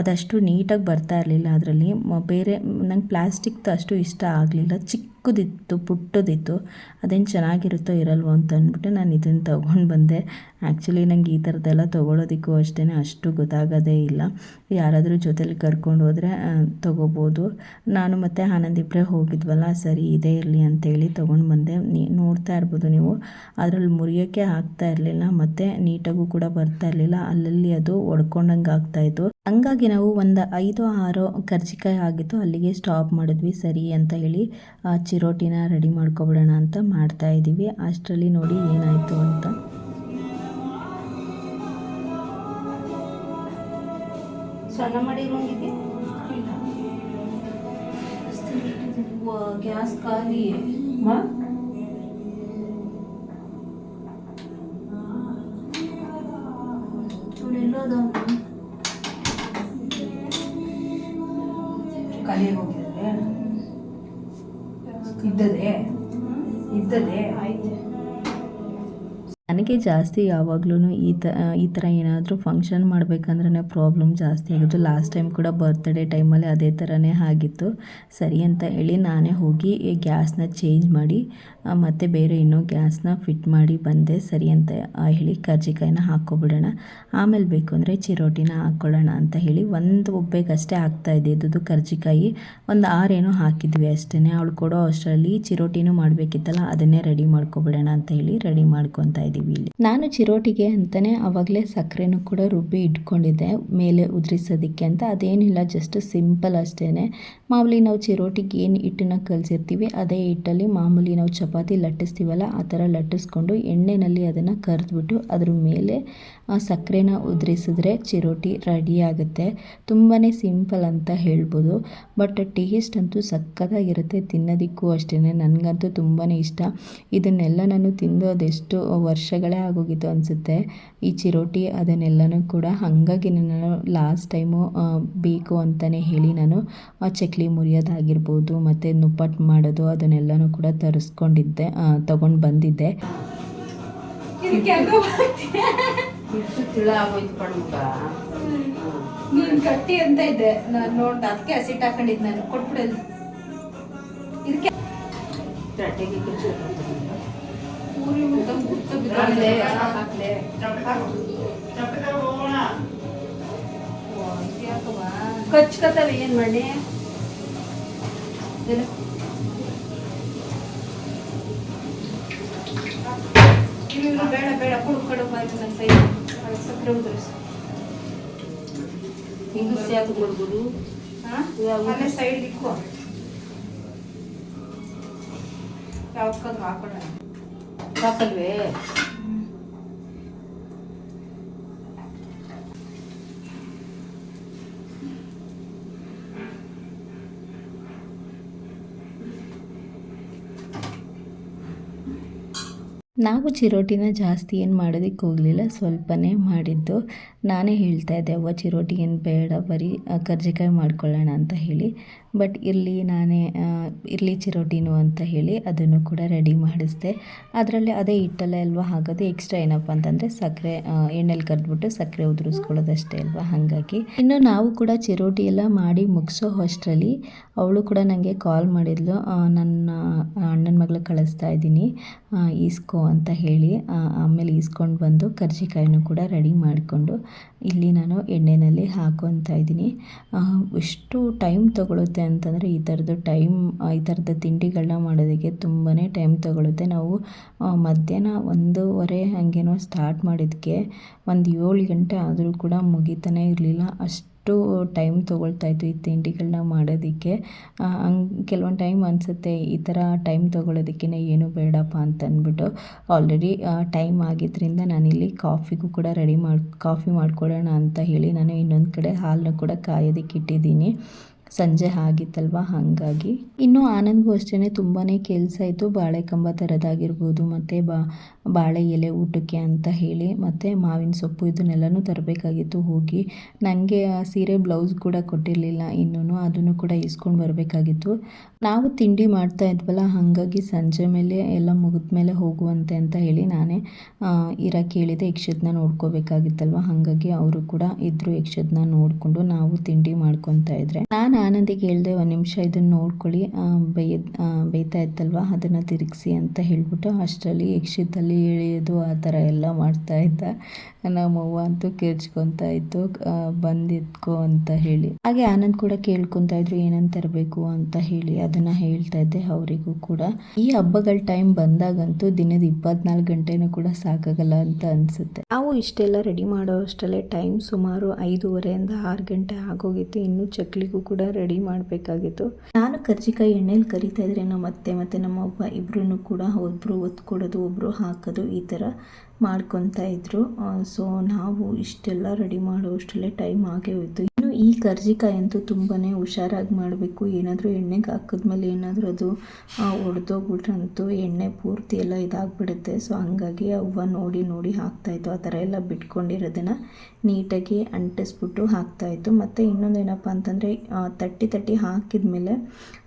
ಅದಷ್ಟು ನೀಟಾಗಿ ಬರ್ತಾ ಇರಲಿಲ್ಲ ಅದರಲ್ಲಿ. ಬೇರೆ, ನಂಗೆ ಪ್ಲಾಸ್ಟಿಕ್ದು ಅಷ್ಟು ಇಷ್ಟ ಆಗಲಿಲ್ಲ. ಚಿಕ್ಕದಿತ್ತು, ಪುಟ್ಟದಿತ್ತು. ಅದೇನು ಚೆನ್ನಾಗಿರುತ್ತೋ ಇರಲ್ವೋ ಅಂತ ಅಂದ್ಬಿಟ್ಟು ನಾನು ಇದನ್ನು ತೊಗೊಂಡು ಬಂದೆ. ಆ್ಯಕ್ಚುಲಿ ನಂಗೆ ಈ ಥರದ್ದೆಲ್ಲ ತೊಗೊಳೋದಕ್ಕೂ ಅಷ್ಟೇ ಅಷ್ಟು ಗೊತ್ತಾಗೋದೇ ಇಲ್ಲ. ಯಾರಾದರೂ ಜೊತೇಲಿ ಕರ್ಕೊಂಡು ಹೋದರೆ ತೊಗೋಬೋದು. ನಾನು ಮತ್ತು ಆನಂದ್ ಹೋಗಿದ್ವಲ್ಲ, ಸರಿ, ಇದೇ ಇರಲಿ ಅಂತೇಳಿ ತೊಗೊಂಡು ಬಂದೆ. ನೀ, ನೋಡ್ತಾ ಇರ್ಬೋದು ನೀವು. ಅದರಲ್ಲಿ ಮುರಿಯೋಕ್ಕೆ ಆಗ್ತಾ ಇರಲಿಲ್ಲ, ಮತ್ತು ನೀಟಾಗೂ ಕೂಡ ಬರ್ತಾ ಇರಲಿಲ್ಲ. ಅಲ್ಲಲ್ಲಿ ಅದು ಒಡ್ಕೊಂಡಂಗೆ ಆಗ್ತಾಯಿತ್ತು ಹಂಗಾಗಿ ನಾವು ಒಂದು ಐದು ಆರು ಕರ್ಜಿಕಾಯಿ ಆಗಿತ್ತು ಅಲ್ಲಿಗೆ ಸ್ಟಾಪ್ ಮಾಡಿದ್ವಿ. ಸರಿ ಅಂತ ಹೇಳಿ ಆ ಚಿರೋಟಿನ ರೆಡಿ ಮಾಡ್ಕೊಬಿಡೋಣ ಅಂತ ಮಾಡ್ತಾ ಇದ್ದೀವಿ. ಅಷ್ಟರಲ್ಲಿ ನೋಡಿ ಏನಾಯಿತು ಅಂತ. ಸಣ್ಣ ಮಾಡಿ ಗ್ಯಾಸ್ ಖಾಲಿ. ಎಲ್ಲೋದ ಖಾಲಿ ಹೋಗಿದ್ರೆ ಇದ್ದದೆ ಇದ್ದದೆ ಆಯ್ತು. ನನಗೆ ಜಾಸ್ತಿ ಯಾವಾಗ್ಲೂ ಈ ತ ಈ ಥರ ಏನಾದರೂ ಫಂಕ್ಷನ್ ಮಾಡಬೇಕಂದ್ರೆ ಪ್ರಾಬ್ಲಮ್ ಜಾಸ್ತಿ ಆಗಿತ್ತು ಲಾಸ್ಟ್ ಟೈಮ್ ಕೂಡ ಬರ್ತ್ಡೇ ಟೈಮಲ್ಲಿ ಅದೇ ಥರನೇ ಆಗಿತ್ತು. ಸರಿ ಅಂತ ಹೇಳಿ ನಾನೇ ಹೋಗಿ ಗ್ಯಾಸ್ನ ಚೇಂಜ್ ಮಾಡಿ ಮತ್ತು ಬೇರೆ ಇನ್ನೂ ಗ್ಯಾಸ್ನ ಫಿಟ್ ಮಾಡಿ ಬಂದೆ. ಸರಿ ಅಂತ ಹೇಳಿ ಕರ್ಜಿಕಾಯಿನ ಹಾಕ್ಕೊಬಿಡೋಣ. ಆಮೇಲೆ ಬೇಕು ಅಂದರೆ ಚಿರೋಟಿನ ಹಾಕ್ಕೊಳ್ಳೋಣ ಅಂತ ಹೇಳಿ ಒಂದು ಒಬ್ಬೆಗಷ್ಟೇ ಆಗ್ತಾ ಇದ್ದದ್ದು ಕರ್ಜಿಕಾಯಿ. ಒಂದು ಆರೇನೋ ಹಾಕಿದ್ವಿ ಅಷ್ಟೇ ಅವಳು ಕೊಡೋ ಅಷ್ಟರಲ್ಲಿ ಚಿರೋಟಿನೂ ಮಾಡಬೇಕಿತ್ತಲ್ಲ, ಅದನ್ನೇ ರೆಡಿ ಮಾಡ್ಕೊಬಿಡೋಣ ಅಂತ ಹೇಳಿ ರೆಡಿ ಮಾಡ್ಕೊತಾ ಇದ್ದೀವಿ. ಇಲ್ಲಿ ನಾನು ಚಿರೋಟಿಗೆ ಅಂತಲೇ ಅವಾಗಲೇ ಸಕ್ಕರೆನೂ ಕೂಡ ರುಬ್ಬಿ ಇಟ್ಕೊಂಡಿದ್ದೆ, ಮೇಲೆ ಉದುರಿಸೋದಕ್ಕೆ ಅಂತ. ಅದೇನಿಲ್ಲ ಜಸ್ಟ್ ಸಿಂಪಲ್ ಅಷ್ಟೇ ಮಾಮೂಲಿ ನಾವು ಚಿರೋಟಿಗೆ ಏನು ಹಿಟ್ಟನ್ನ ಕಲಿಸಿರ್ತೀವಿ, ಅದೇ ಹಿಟ್ಟಲ್ಲಿ ಮಾಮೂಲಿ ನಾವು ಚಪಾತಿ ಲಟ್ಟಿಸ್ತೀವಲ್ಲ, ಆ ಥರ ಲಟ್ಟಿಸ್ಕೊಂಡು ಎಣ್ಣೆಯಲ್ಲಿ ಅದನ್ನು ಕರೆದ್ಬಿಟ್ಟು ಅದ್ರ ಮೇಲೆ ಸಕ್ಕರೆನ ಉದುರಿಸಿದ್ರೆ ಚಿರೋಟಿ ರೆಡಿ ಆಗುತ್ತೆ. ತುಂಬಾ ಸಿಂಪಲ್ ಅಂತ ಹೇಳ್ಬೋದು. ಬಟ್ ಟೇಸ್ಟ್ ಅಂತೂ ಸಕ್ಕತ್ತಾಗಿರುತ್ತೆ. ತಿನ್ನೋದಕ್ಕೂ ಅಷ್ಟೇ ನನಗಂತೂ ತುಂಬಾ ಇಷ್ಟ. ಇದನ್ನೆಲ್ಲ ನಾನು ತಿಂದೋದೆಷ್ಟು ವರ್ಷಗಳೇ ಆಗೋಗಿತ್ತು ಅನಿಸುತ್ತೆ. ಈ ಚಿರೋಟಿ ಅದನ್ನೆಲ್ಲನೂ ಕೂಡ ಹಾಗಾಗಿ ನಾನು ಲಾಸ್ಟ್ ಟೈಮು ಬೇಕು ಅಂತಲೇ ಹೇಳಿ ನಾನು ಚಕ್ಲಿ ಮುರಿಯೋದಾಗಿರ್ಬೋದು, ಮತ್ತು ನುಪ್ಪಟ್ಟು ಮಾಡೋದು ಅದನ್ನೆಲ್ಲನೂ ಕೂಡ ತರಿಸ್ಕೊಂಡಿದ್ದೆ ತೊಗೊಂಡು ಬಂದಿದ್ದೆ. ಇಷ್ಟು ತಿಳ ಆಗೋಯ್ತು ನೀನ್ ಗಟ್ಟಿ ಅಂತ ಇದ್ದೆ. ನಾನು ನೋಡ್ದ. ಅದಕ್ಕೆ ಹಸಿಟ್ ಹಾಕೊಂಡಿದ್ ನಾನು. ಕೊಟ್ಬಿಡೋದು. ಇದಕ್ಕೆ ತಟ್ಟೆಗೆ ಕಿಚ್ಚು ಪೂರಿ. ಹಾಕ್ಲೆ. ಏನ್ ಮಾಡಿ ಬೇಡ ಬೇಡ. ಕುಡ್ಕೊಡಪ್ಪ ನನ್ನ ಅದಕ್ಕೆ ಸಕ್ಕರೆ ಉದುರಿಸು ಹಿಂಗೆ ಸ್ಯಾಕು ಮಾಡ್ಬೋದು ಹಾ? ಅಲ್ಲೇ ಸೈಡ್ ಇಕ್ಕೋ. ಯಾವ್ದು ಹಾಕೊಳ್ಳೋಣ. ಸಾಕಲ್ವೇ ನಾವು ಚಿರೋಟಿನ ಜಾಸ್ತಿ ಏನು ಮಾಡೋದಕ್ಕೆ ಹೋಗಲಿಲ್ಲ, ಸ್ವಲ್ಪನೇ ಮಾಡಿದ್ದು. ನಾನೇ ಹೇಳ್ತಾ ಇದ್ದೆ, ಅವ್ವ ಚಿರೋಟಿ ಏನು ಬೇಡ, ಬರೀ ಕರ್ಜಿಕಾಯಿ ಮಾಡ್ಕೊಳ್ಳೋಣ ಅಂತ ಹೇಳಿ. ಬಟ್ ಇರಲಿ ನಾನೇ ಇರಲಿ ಚಿರೋಟಿನು ಅಂತ ಹೇಳಿ ಅದನ್ನು ಕೂಡ ರೆಡಿ ಮಾಡಿಸಿದೆ. ಅದರಲ್ಲಿ ಅದೇ ಹಿಟ್ಟಲ್ಲೇ ಅಲ್ವಾ ಹಾಕೋದು? ಎಕ್ಸ್ಟ್ರಾ ಏನಪ್ಪ ಅಂತಂದರೆ ಸಕ್ಕರೆ ಎಣ್ಣೆಲಿ ಕರೆದ್ಬಿಟ್ಟು ಸಕ್ಕರೆ ಉದುರಿಸ್ಕೊಳ್ಳೋದಷ್ಟೇ ಅಲ್ವಾ ಹಾಗಾಗಿ. ಇನ್ನು ನಾವು ಕೂಡ ಚಿರೋಟಿ ಎಲ್ಲ ಮಾಡಿ ಮುಗಿಸೋ ಅಷ್ಟರಲ್ಲಿ ಅವಳು ಕೂಡ ನನಗೆ ಕಾಲ್ ಮಾಡಿದ್ಲು ನನ್ನ ಅಣ್ಣನ ಮಗಳು ಕಳಿಸ್ತಾ ಇದ್ದೀನಿ ಈಸ್ಕೋ ಅಂತ ಹೇಳಿ ಆಮೇಲೆ ಈಸ್ಕೊಂಡು ಬಂದು ಕರ್ಜಿಕಾಯಿನೂ ಕೂಡ ರೆಡಿ ಮಾಡಿಕೊಂಡು ಇಲ್ಲಿ ನಾನು ಎಣ್ಣೆಯಲ್ಲಿ ಹಾಕೊತಾ ಇದ್ದೀನಿ. ಎಷ್ಟು ಟೈಮ್ ತೊಗೊಳುತ್ತೆ ಅಂತಂದರೆ ಈ ಥರದ್ದು ಟೈಮ್ ಈ ಥರದ ತಿಂಡಿಗಳನ್ನ ಮಾಡೋದಕ್ಕೆ ತುಂಬಾ ಟೈಮ್ ತಗೊಳ್ಳುತ್ತೆ ನಾವು ಮಧ್ಯಾಹ್ನ ಒಂದೂವರೆ ಹಾಗೇನೋ ಸ್ಟಾರ್ಟ್ ಮಾಡಿದ್ದಕ್ಕೆ ಒಂದು ಏಳು ಗಂಟೆ ಆದರೂ ಕೂಡ ಮುಗಿತಾನೆ ಇರಲಿಲ್ಲ. ಅಷ್ಟು ಟೈಮ್ ತೊಗೊಳ್ತಾ ಇತ್ತು ಈ ತಿಂಡಿಗಳನ್ನ ಮಾಡೋದಕ್ಕೆ. ಹಂಗೆ ಕೆಲವೊಂದು ಟೈಮ್ ಅನಿಸುತ್ತೆ ಈ ಥರ ಟೈಮ್ ತೊಗೊಳೋದಕ್ಕೆ ಏನು ಬೇಡಪ್ಪ ಅಂತ ಅಂದ್ಬಿಟ್ಟು ಆಲ್ರೆಡಿ ಟೈಮ್ ಆಗಿದ್ದರಿಂದ ನಾನಿಲ್ಲಿ ಕಾಫಿಗೂ ಕೂಡ ರೆಡಿ ಮಾಡಿ, ಕಾಫಿ ಮಾಡ್ಕೊಡೋಣ ಅಂತ ಹೇಳಿ ನಾನು ಇನ್ನೊಂದು ಕಡೆ ಹಾಲನ್ನ ಕೂಡ ಕಾಯೋದಕ್ಕೆ ಇಟ್ಟಿದ್ದೀನಿ. ಸಂಜೆ ಆಗಿತ್ತಲ್ವಾ? ಹಾಗಾಗಿ. ಇನ್ನು ಆನಂದ್ಗೂ ಅಷ್ಟೇ ತುಂಬಾ ಕೆಲಸ ಇತ್ತು. ಬಾಳೆ ಕಂಬ ಥರದಾಗಿರ್ಬೋದು ಮತ್ತು ಬಾ, ಬಾಳೆ ಎಲೆ ಊಟಕ್ಕೆ ಅಂತ ಹೇಳಿ, ಮತ್ತು ಮಾವಿನ ಸೊಪ್ಪು ಇದನ್ನೆಲ್ಲನೂ ತರಬೇಕಾಗಿತ್ತು. ಹೋಗಿ ನನಗೆ ಆ ಸೀರೆ, ಬ್ಲೌಸ್ ಕೂಡ ಕೊಟ್ಟಿರಲಿಲ್ಲ. ಇನ್ನೂ ಅದನ್ನು ಕೂಡ ಇಸ್ಕೊಂಡು ಬರಬೇಕಾಗಿತ್ತು. ನಾವು ತಿಂಡಿ ಮಾಡ್ತಾ ಇದ್ವಲ್ಲ, ಹಾಗಾಗಿ ಸಂಜೆ ಮೇಲೆ ಎಲ್ಲ ಮುಗಿದ ಮೇಲೆ ಹೋಗುವಂತೆ ಅಂತ ಹೇಳಿ ನಾನೇ ಇರ ಕೇಳಿದೆ ಯಕ್ಷದನ್ನ ನೋಡ್ಕೋಬೇಕಾಗಿತ್ತಲ್ವ? ಹಾಗಾಗಿ ಅವರು ಕೂಡ ಇದ್ದರು ಯಕ್ಷದನ್ನ ನೋಡಿಕೊಂಡು ನಾವು ತಿಂಡಿ ಮಾಡ್ಕೊತಾ ಇದ್ರೆ. ನಾನು ಆನಂದಿಗೆ ಹೇಳಿದೆ ಒಂದು ನಿಮಿಷ ಇದನ್ನು ನೋಡ್ಕೊಳ್ಳಿ. ಬೈಯ ಬೈತಾ ಇತ್ತಲ್ವ? ಅದನ್ನು ತಿರುಗಿಸಿ ಅಂತ ಹೇಳ್ಬಿಟ್ಟು ಅಷ್ಟರಲ್ಲಿ ಯಕ್ಷಿತಲ್ಲಿ ಎಳೆಯೋದು, ಆ ಥರ ಎಲ್ಲ ಮಾಡ್ತಾ ಇದ್ದ. ನಮ್ಮವ್ವ ಅಂತೂ ಕಿರ್ಚ್ಕೊತಾ ಇತ್ತು ಬಂದಿದ್ಕೋ ಅಂತ ಹೇಳಿ. ಹಾಗೆ ಆನಂದ್ ಕೂಡ ಕೇಳ್ಕೊತಾ ಇದ್ರು ಏನಂತ ತರಬೇಕು ಅಂತ ಹೇಳಿ ಅದನ್ನ ಹೇಳ್ತಾ ಇದ್ದೆ ಅವರಿಗೂ ಕೂಡ. ಈ ಹಬ್ಬಗಳ ಟೈಮ್ ಬಂದಾಗಂತೂ ದಿನದ ಇಪ್ಪತ್ನಾಲ್ಕು ಗಂಟೆನೂ ಕೂಡ ಸಾಕಾಗಲ್ಲ ಅಂತ ಅನ್ಸುತ್ತೆ. ನಾವು ಇಷ್ಟೆಲ್ಲ ರೆಡಿ ಮಾಡೋ ಅಷ್ಟಲ್ಲೇ ಟೈಮ್ ಸುಮಾರು ಐದೂವರೆಯಿಂದ ಆರು ಗಂಟೆ ಆಗೋಗಿತ್ತು. ಇನ್ನು ಚಕ್ಲಿಗೂ ಕೂಡ ರೆಡಿ ಮಾಡಬೇಕಾಗಿತ್ತು. ನಾನು ಕರ್ಜಿಕಾಯಿ ಎಣ್ಣೆಲಿ ಕರಿತಾ ಇದ್ರೆ ನಮ್ಮ ಅತ್ತೆ ಮತ್ತೆ ನಮ್ಮ ಅಪ್ಪ ಇಬ್ರು ಕೂಡ ಒಬ್ರು ಒತ್ಕೊಡೋದು, ಒಬ್ರು ಹಾಕೋದು ಈ ಥರ ಮಾಡ್ಕೊತಾ ಇದ್ರು. ಸೊ ನಾವು ಇಷ್ಟೆಲ್ಲ ರೆಡಿ ಮಾಡೋ ಅಷ್ಟರಲ್ಲೇ ಟೈಮ್ ಆಗೇ ಹೋಯಿತು. ಇನ್ನು ಈ ಕರ್ಜಿಕಾಯಿ ಅಂತೂ ತುಂಬಾ ಹುಷಾರಾಗಿ ಮಾಡಬೇಕು. ಏನಾದರೂ ಎಣ್ಣೆಗೆ ಹಾಕಿದ್ಮೇಲೆ ಏನಾದರೂ ಅದು ಒಡೆದೋಗ್ಬಿಟ್ರಂತೂ ಎಣ್ಣೆ ಪೂರ್ತಿ ಎಲ್ಲ ಇದಾಗ್ಬಿಡುತ್ತೆ. ಸೊ ಹಂಗಾಗಿ ಅವ್ವ ನೋಡಿ ನೋಡಿ ಹಾಕ್ತಾಯಿತ್ತು ಆ ಥರ ಎಲ್ಲ ಬಿಟ್ಕೊಂಡಿರೋದನ್ನು ನೀಟಾಗಿ ಅಂಟಿಸ್ಬಿಟ್ಟು ಹಾಕ್ತಾಯಿತ್ತು ಮತ್ತು ಇನ್ನೊಂದು ಏನಪ್ಪ ಅಂತಂದರೆ ತಟ್ಟಿ ತಟ್ಟಿ ಹಾಕಿದ್ಮೇಲೆ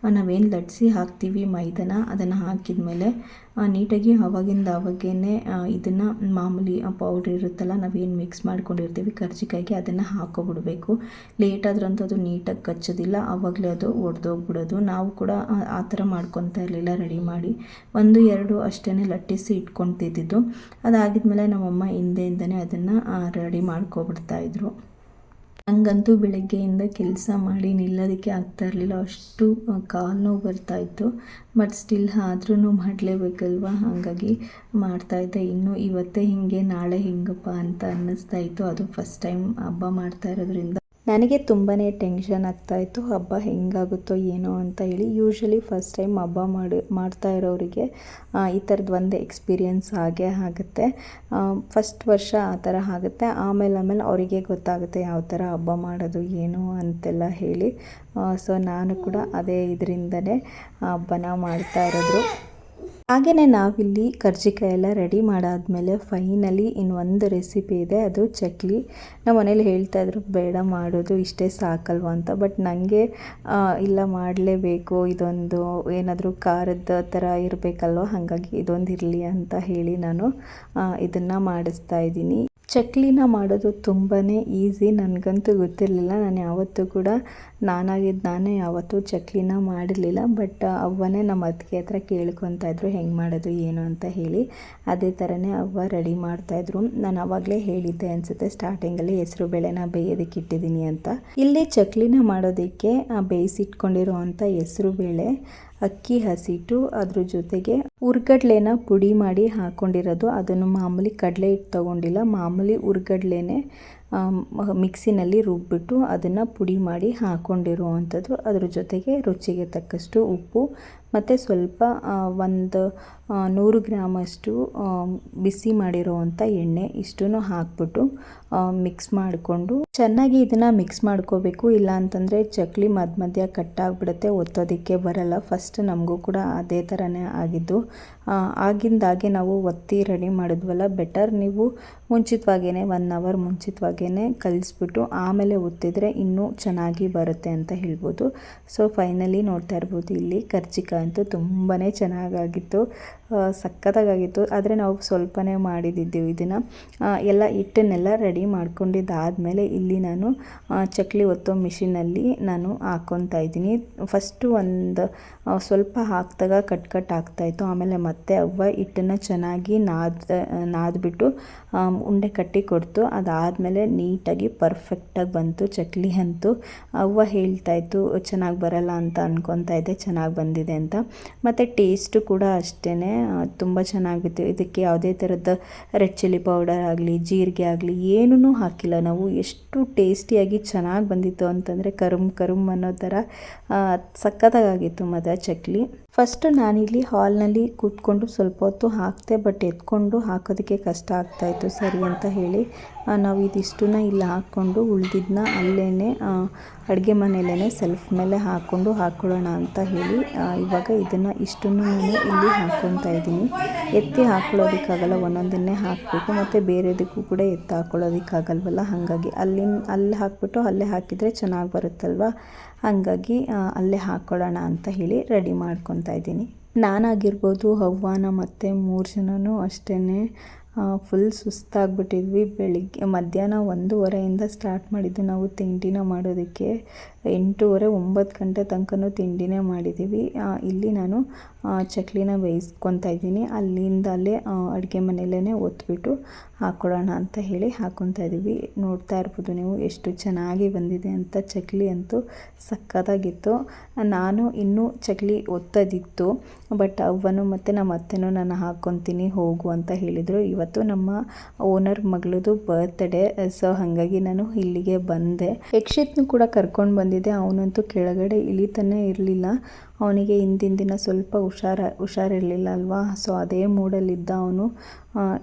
ನಾವೇನು ಲಟ್ಸಿ ಹಾಕ್ತೀವಿ ಮೈದಾನ, ಅದನ್ನು ಹಾಕಿದ್ಮೇಲೆ ನೀಟಾಗಿ ಅವಾಗಿಂದ ಅವಾಗೇ ಇದನ್ನು ಮಾಮೂಲಿ ಪೌಡ್ರ್ ಇರುತ್ತಲ್ಲ, ನಾವೇನು ಮಿಕ್ಸ್ ಮಾಡ್ಕೊಂಡಿರ್ತೀವಿ ಕರ್ಜಿಕಾಯಿಗೆ ಅದನ್ನು ಹಾಕೋಬಿಡಬೇಕು. ಲೇಟ್ ಆದ್ರಂತೂ ಅದು ನೀಟಾಗಿ ಕಚ್ಚೋದಿಲ್ಲ ಆವಾಗಲೇ ಅದು ಒಡೆದೋಗ್ಬಿಡೋದು. ನಾವು ಕೂಡ, ಆ- ಥರ ಮಾಡ್ಕೊತಾ ಇರಲಿಲ್ಲ ರೆಡಿ ಮಾಡಿ. ಒಂದು, ಎರಡು ಅಷ್ಟೇ ಲಟ್ಟಿಸಿ ಇಟ್ಕೊತಿದ್ದು ಅದಾಗಿದ್ಮೇಲೆ ನಮ್ಮಮ್ಮ ಹಿಂದೆಯಿಂದನೇ ಅದನ್ನು ರೆಡಿ ಮಾಡ್ಕೊಬಿಡ್ತಾ ಇದ್ರು. ನನಗಂತೂ ಬೆಳಗ್ಗೆಯಿಂದ ಕೆಲಸ ಮಾಡಿ ನಿಲ್ಲೋದಕ್ಕೆ ಆಗ್ತಾ ಇರಲಿಲ್ಲ. ಅಷ್ಟು ಕಾಲು ನೋವು ಬರ್ತಾಯಿತ್ತು ಬಟ್ ಸ್ಟಿಲ್ ಆದ್ರೂ ಮಾಡಲೇಬೇಕಲ್ವ? ಹಾಗಾಗಿ ಮಾಡ್ತಾಯಿದ್ದೆ ಇನ್ನು ಇವತ್ತೇ ಹಿಂಗೆ, ನಾಳೆ ಹಿಂಗಪ್ಪ ಅಂತ ಅನ್ನಿಸ್ತಾ ಇತ್ತು. ಅದು ಫಸ್ಟ್ ಟೈಮ್ ಹಬ್ಬ ಮಾಡ್ತಾ ಇರೋದ್ರಿಂದ. ನನಗೆ ತುಂಬಾ ಟೆನ್ಷನ್ ಆಗ್ತಾಯಿತ್ತು ಹಬ್ಬ ಹೆಂಗಾಗುತ್ತೋ ಏನೋ ಅಂತ ಹೇಳಿ. ಯೂಶ್ವಲಿ ಫಸ್ಟ್ ಟೈಮ್ ಹಬ್ಬ ಮಾಡಿ, ಮಾಡ್ತಾ ಇರೋರಿಗೆ ಈ ಥರದ್ದು ಒಂದು ಎಕ್ಸ್ಪೀರಿಯನ್ಸ್ ಆಗೇ ಆಗುತ್ತೆ. ಫಸ್ಟ್ ವರ್ಷ ಆ ಥರ ಆಗುತ್ತೆ. ಆಮೇಲೆ ಆಮೇಲೆ ಅವರಿಗೆ ಗೊತ್ತಾಗುತ್ತೆ ಯಾವ ಥರ ಹಬ್ಬ ಮಾಡೋದು, ಏನು ಅಂತೆಲ್ಲ ಹೇಳಿ. ಸೊ ನಾನು ಕೂಡ ಅದೇ ಇದರಿಂದನೇ ಹಬ್ಬನ ಮಾಡ್ತಾ ಇರೋದು. ಹಾಗೆಯೇ ನಾವಿಲ್ಲಿ ಕರ್ಜಿಕಾಯಿ ಎಲ್ಲ ರೆಡಿ ಮಾಡಾದಮೇಲೆ ಫೈನಲಿ ಇನ್ನೊಂದು ರೆಸಿಪಿ ಇದೆ, ಅದು ಚಕ್ಲಿ. ನಮ್ಮ ಮನೇಲಿ ಹೇಳ್ತಾ ಇದ್ರು, ಬೇಡ ಮಾಡೋದು, ಇಷ್ಟೇ ಸಾಕಲ್ವ ಅಂತ. ಬಟ್ ನನಗೆ ಇಲ್ಲ ಮಾಡಲೇಬೇಕು, ಇದೊಂದು ಏನಾದರೂ ಖಾರದ ಥರ ಇರಬೇಕಲ್ವ, ಹಾಗಾಗಿ ಇದೊಂದು ಇರಲಿ ಅಂತ ಹೇಳಿ ನಾನು ಇದನ್ನು ಮಾಡಿಸ್ತಾ ಇದ್ದೀನಿ. ಚಕ್ಲಿನ ಮಾಡೋದು ತುಂಬಾ ಈಸಿ. ನನಗಂತೂ ಗೊತ್ತಿರಲಿಲ್ಲ. ನಾನು ಯಾವತ್ತೂ ಕೂಡ ನಾನಾಗಿದ್ದು ನಾನೇ ಯಾವತ್ತೂ ಚಕ್ಲಿನ ಮಾಡಿರಲಿಲ್ಲ. ಬಟ್ ಅವ್ವನೇ ನಮ್ಮ ಅತ್ತಿಗೆ ಹತ್ರ ಕೇಳ್ಕೊತಾಯಿದ್ರು ಹೆಂಗೆ ಮಾಡೋದು, ಏನು? ಅಂತ ಹೇಳಿ. ಅದೇ ಥರನೇ ಅವ್ವ ರೆಡಿ ಮಾಡ್ತಾಯಿದ್ರು ನಾನು ಆವಾಗಲೇ ಹೇಳಿದ್ದೆ ಅನಿಸುತ್ತೆ ಸ್ಟಾರ್ಟಿಂಗಲ್ಲಿ ಹೆಸರು ಬೇಳೆನ ಬೇಯೋದಕ್ಕೆ ಇಟ್ಟಿದ್ದೀನಿ ಅಂತ. ಇಲ್ಲಿ ಚಕ್ಲಿನ ಮಾಡೋದಕ್ಕೆ ಬೇಯಿಸಿಟ್ಕೊಂಡಿರೋ ಅಂಥ ಹೆಸರು ಬೇಳೆ ಅಕ್ಕಿ ಹಸಿಟ್ಟು, ಅದ್ರ ಜೊತೆಗೆ ಹುರ್ಗಡ್ಲೆನ ಪುಡಿ ಮಾಡಿ ಹಾಕ್ಕೊಂಡಿರೋದು ಅದನ್ನು ಮಾಮೂಲಿ ಕಡಲೆ ಹಿಟ್ಟು ತೊಗೊಂಡಿಲ್ಲ. ಮಾಮೂಲಿ ಹುರ್ಗಡ್ಲೆನೆ ಮಿಕ್ಸಿನಲ್ಲಿ ರುಬ್ಬಿಟ್ಟು ಅದನ್ನು ಪುಡಿ ಮಾಡಿ ಹಾಕ್ಕೊಂಡಿರುವಂಥದ್ದು ಅದ್ರ ಜೊತೆಗೆ ರುಚಿಗೆ ತಕ್ಕಷ್ಟು ಉಪ್ಪು ಮತ್ತು ಸ್ವಲ್ಪ ಒಂದು ನೂರು ಗ್ರಾಮಷ್ಟು ಬಿಸಿ ಮಾಡಿರೋವಂಥ ಎಣ್ಣೆ ಇಷ್ಟನ್ನು ಹಾಕ್ಬಿಟ್ಟು ಮಿಕ್ಸ್ ಮಾಡಿಕೊಂಡು ಚೆನ್ನಾಗಿ ಇದನ್ನು ಮಿಕ್ಸ್ ಮಾಡ್ಕೋಬೇಕು. ಇಲ್ಲ ಅಂತಂದರೆ ಚಕ್ಲಿ ಮಧ್ಯ ಮಧ್ಯ ಕಟ್ಟಾಗ್ಬಿಡುತ್ತೆ, ಒತ್ತೋದಕ್ಕೆ ಬರಲ್ಲ. ಫಸ್ಟ್ ನಮಗೂ ಕೂಡ ಅದೇ ಥರನೇ ಆಗಿದ್ದು. ಆಗಿಂದಾಗೆ ನಾವು ಒತ್ತಿ ರೆಡಿ ಮಾಡಿದ್ವಲ್ಲ ಬೆಟರ್ ನೀವು ಮುಂಚಿತವಾಗೇ ಒನ್ ಅವರ್ ಮುಂಚಿತವಾಗೇ ಕಲಿಸ್ಬಿಟ್ಟು ಆಮೇಲೆ ಒತ್ತಿದ್ರೆ ಇನ್ನೂ ಚೆನ್ನಾಗಿ ಬರುತ್ತೆ ಅಂತ ಹೇಳ್ಬೋದು. ಸೊ ಫೈನಲಿ ನೋಡ್ತಾ ಇರ್ಬೋದು ಇಲ್ಲಿ ಕರ್ಜಿಕ ಅಂತೂ ತುಂಬಾ ಚೆನ್ನಾಗಾಗಿತ್ತು. ಸಖತ್ತಾಗಿತ್ತು ಆದರೆ ನಾವು ಸ್ವಲ್ಪನೇ ಮಾಡಿದ್ದಿದ್ದೆವು ಇದನ್ನು. ಎಲ್ಲ ಹಿಟ್ಟನ್ನೆಲ್ಲ ರೆಡಿ ಮಾಡ್ಕೊಂಡಿದ್ದಾದಮೇಲೆ ಇಲ್ಲಿ ನಾನು ಚಕ್ಲಿ ಒತ್ತೋ ಮಿಷಿನಲ್ಲಿ ನಾನು ಹಾಕ್ಕೊತಾ ಇದ್ದೀನಿ. ಫಸ್ಟು ಒಂದು ಸ್ವಲ್ಪ ಹಾಕಿದಾಗ ಕಟ್ ಕಟ್ ಆಗ್ತಾಯಿತ್ತು ಆಮೇಲೆ ಮತ್ತೆ ಅವ್ವ ಹಿಟ್ಟನ್ನು ಚೆನ್ನಾಗಿ ನಾದ ನಾದ್ಬಿಟ್ಟು ಉಂಡೆ ಕಟ್ಟಿ ಕೊಡ್ತು. ಅದಾದಮೇಲೆ ನೀಟಾಗಿ ಪರ್ಫೆಕ್ಟಾಗಿ ಬಂತು ಚಕ್ಲಿ ಅಂತೂ. ಅವ್ವ ಹೇಳ್ತಾಯಿತ್ತು ಚೆನ್ನಾಗಿ ಬರಲ್ಲ ಅಂತ ಅನ್ಕೊತಾ ಇದ್ದೆ, ಚೆನ್ನಾಗಿ ಬಂದಿದೆ ಅಂತ. ಮತ್ತು ಟೇಸ್ಟು ಕೂಡ ಅಷ್ಟೇ ತುಂಬ ಚೆನ್ನಾಗಿತ್ತು. ಇದಕ್ಕೆ ಯಾವುದೇ ಥರದ ರೆಡ್ ಚಿಲ್ಲಿ ಪೌಡರ್ ಆಗಲಿ, ಜೀರಿಗೆ ಆಗಲಿ ಏನೂ ಹಾಕಿಲ್ಲ. ನಾವು ಎಷ್ಟು ಟೇಸ್ಟಿಯಾಗಿ ಚೆನ್ನಾಗಿ ಬಂದಿತ್ತು ಅಂತಂದರೆ ಕರುಮ್ ಕರುಮ್ ಅನ್ನೋ ಥರ ಸಖತ್ತಾಗಿತ್ತು ಮತ್ತು ಚಕ್ಲಿ. ಫಸ್ಟು ನಾನಿಲ್ಲಿ ಹಾಲ್ನಲ್ಲಿ ಕೂತ್ಕೊಂಡು ಸ್ವಲ್ಪ ಹೊತ್ತು ಹಾಕ್ತೆ, ಬಟ್ ಎತ್ಕೊಂಡು ಹಾಕೋದಕ್ಕೆ ಕಷ್ಟ ಆಗ್ತಾಯಿತ್ತು ಸರಿ ಅಂತ ಹೇಳಿ ನಾವು ಇದಿಷ್ಟನ್ನ ಇಲ್ಲಿ ಹಾಕ್ಕೊಂಡು ಉಳ್ದಿದ್ದನ್ನ ಅಲ್ಲೇ ಅಡುಗೆ ಮನೆಯಲ್ಲೇ ಸೆಲ್ಫ್ ಮೇಲೆ ಹಾಕ್ಕೊಂಡು ಹಾಕ್ಕೊಳ್ಳೋಣ ಅಂತ ಹೇಳಿ ಇವಾಗ ಇದನ್ನು ಇಷ್ಟನ್ನು ನಾನು ಇಲ್ಲಿ ಹಾಕ್ಕೊತಾ ಇದ್ದೀನಿ. ಎತ್ತಿ ಹಾಕ್ಕೊಳ್ಳೋದಕ್ಕಾಗಲ್ಲ ಒಂದೊಂದನ್ನೇ ಹಾಕಬೇಕು, ಮತ್ತು ಬೇರೆದಕ್ಕೂ ಕೂಡ ಎತ್ತಿ ಹಾಕ್ಕೊಳ್ಳೋದಕ್ಕಾಗಲ್ವಲ್ಲ ಹಾಗಾಗಿ ಅಲ್ಲಿನ, ಅಲ್ಲಿ ಹಾಕ್ಬಿಟ್ಟು ಅಲ್ಲೇ ಹಾಕಿದರೆ ಚೆನ್ನಾಗಿ ಬರುತ್ತಲ್ವ? ಹಾಗಾಗಿ ಅಲ್ಲೇ ಹಾಕ್ಕೊಳ್ಳೋಣ ಅಂತ ಹೇಳಿ ರೆಡಿ ಮಾಡ್ಕೊತಾ ಇದ್ದೀನಿ. ನಾನಾಗಿರ್ಬೋದು ಹವ್ವಾನ ಮತ್ತು ಮೂರು ಜನನೂ ಅಷ್ಟೇ ಫುಲ್ ಸುಸ್ತಾಗಿಬಿಟ್ಟಿದ್ವಿ. ಬೆಳಗ್ಗೆ ಮಧ್ಯಾಹ್ನ ಒಂದೂವರೆಯಿಂದ ಸ್ಟಾರ್ಟ್ ಮಾಡಿದ್ದು ನಾವು ತಿಂಡಿನ ಮಾಡೋದಕ್ಕೆ. ಎಂಟೂವರೆ ಒಂಬತ್ತು ಗಂಟೆ ತನಕನೂ ತಿಂಡಿನೇ ಮಾಡಿದ್ದೀವಿ. ಇಲ್ಲಿ ನಾನು ಚಕ್ಲಿನ ಬೇಯಿಸ್ಕೊತಾ ಇದ್ದೀನಿ. ಅಲ್ಲಿಂದ ಅಲ್ಲೇ ಅಡುಗೆ ಮನೆಯಲ್ಲೇ ಒತ್ಬಿಟ್ಟು ಹಾಕ್ಕೊಳ್ಳೋಣ ಅಂತ ಹೇಳಿ ಹಾಕ್ಕೊತಾ ಇದ್ದೀವಿ. ನೋಡ್ತಾ ಇರ್ಬೋದು ನೀವು ಎಷ್ಟು ಚೆನ್ನಾಗಿ ಬಂದಿದೆ ಅಂತ. ಚಕ್ಲಿ ಅಂತೂ ಸಕ್ಕತ್ತಾಗಿತ್ತು. ನಾನು ಇನ್ನೂ ಚಕ್ಲಿ ಒತ್ತದಿತ್ತು, ಬಟ್ ಅವ್ವನು ಮತ್ತು ನಮ್ಮ ಅತ್ತೆನೂ ನಾನು ಹಾಕ್ಕೊತೀನಿ ಹೋಗು ಅಂತ ಹೇಳಿದರು. ಇವತ್ತು ನಮ್ಮ ಓನರ್ ಮಗಳದು ಬರ್ತ್ಡೇ ಸೊ ಹಾಗಾಗಿ ನಾನು ಇಲ್ಲಿಗೆ ಬಂದೆ. ಯಕ್ಷಿತ್ನು ಕೂಡ ಕರ್ಕೊಂಡು ಬಂದಿದ್ದೆ ಅವನಂತೂ ಕೆಳಗಡೆ ಇಳಿತಾನೆ ಇರಲಿಲ್ಲ. ಅವನಿಗೆ ಹಿಂದಿನ ದಿನ ಸ್ವಲ್ಪ ಹುಷಾರ, ಹುಷಾರಿರಲಿಲ್ಲ ಅಲ್ವಾ? ಸೊ ಅದೇ ಮೂಡಲ್ಲಿದ್ದ ಅವನು.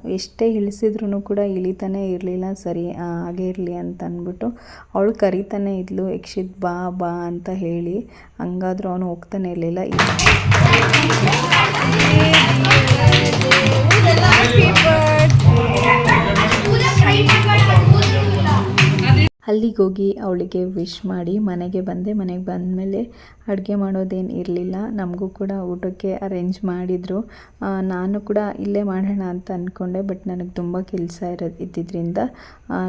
ಎಷ್ಟೇ ಇಳಿಸಿದ್ರು ಕೂಡ ಇಳಿತಾನೆ ಇರಲಿಲ್ಲ. ಸರಿ ಹಾಗೆ ಇರಲಿ ಅಂತ ಅಂದ್ಬಿಟ್ಟು ಅವಳು ಕರಿತಾನೆ ಇದ್ಲು. ಯಕ್ಷಿತ್ ಬಾ ಬಾ ಅಂತ ಹೇಳಿ. ಹಂಗಾದ್ರೂ ಅವನು ಹೋಗ್ತಾನೆ ಇರಲಿಲ್ಲ. ಹೋಗಿ ಅವಳಿಗೆ ವಿಶ್ ಮಾಡಿ ಮನೆಗೆ ಬಂದೆ. ಮನೆಗೆ ಬಂದಮೇಲೆ ಅಡುಗೆ ಮಾಡೋದೇನು ಇರಲಿಲ್ಲ. ನಮಗೂ ಕೂಡ ಊಟಕ್ಕೆ ಅರೇಂಜ್ ಮಾಡಿದರು. ನಾನು ಕೂಡ ಇಲ್ಲೇ ಮಾಡೋಣ ಅಂತ ಅಂದ್ಕೊಂಡೆ ಬಟ್ ನನಗೆ ತುಂಬ ಕೆಲಸ ಇರೋ ಇದ್ದಿದ್ದರಿಂದ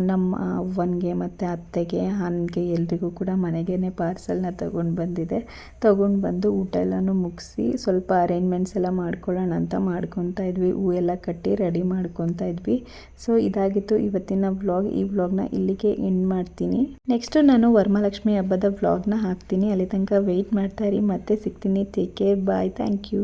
ನಮ್ಮ ಅವ್ವನಿಗೆ ಮತ್ತು ಅತ್ತೆಗೆ ಅಣ್ಣಗೆ ಎಲ್ರಿಗೂ ಕೂಡ ಮನೆಗೇ ಪಾರ್ಸಲ್ನ ತೊಗೊಂಡು ಬಂದಿದೆ. ತೊಗೊಂಡು ಬಂದು ಊಟ ಎಲ್ಲನೂ ಮುಗಿಸಿ, ಸ್ವಲ್ಪ ಅರೇಂಜ್ಮೆಂಟ್ಸ್ ಎಲ್ಲ ಮಾಡ್ಕೊಳ್ಳೋಣ ಅಂತ ಮಾಡ್ಕೊತಾ ಇದ್ವಿ. ಹೂ ಎಲ್ಲ ಕಟ್ಟಿ ರೆಡಿ ಮಾಡ್ಕೊತಾ ಇದ್ವಿ. ಸೊ ಇದಾಗಿತ್ತು ಇವತ್ತಿನ ವ್ಲಾಗ್ ಈ ವ್ಲಾಗ್ನ ಇಲ್ಲಿಗೆ ಎಂಡ್ ಮಾಡ್ತೀನಿ. ನೆಕ್ಸ್ಟು ನಾನು ವರಮಹಾಲಕ್ಷ್ಮಿ ಹಬ್ಬದ ವ್ಲಾಗ್ನ ಹಾಕ್ತೀನಿ. ಅಲ್ಲಿ ತನಕ ವೆಯ್ಟ್ ಮಾಡ್ತಾ ಇರಿ ಮತ್ತೆ ಸಿಗ್ತೀನಿ. Take care bye thank you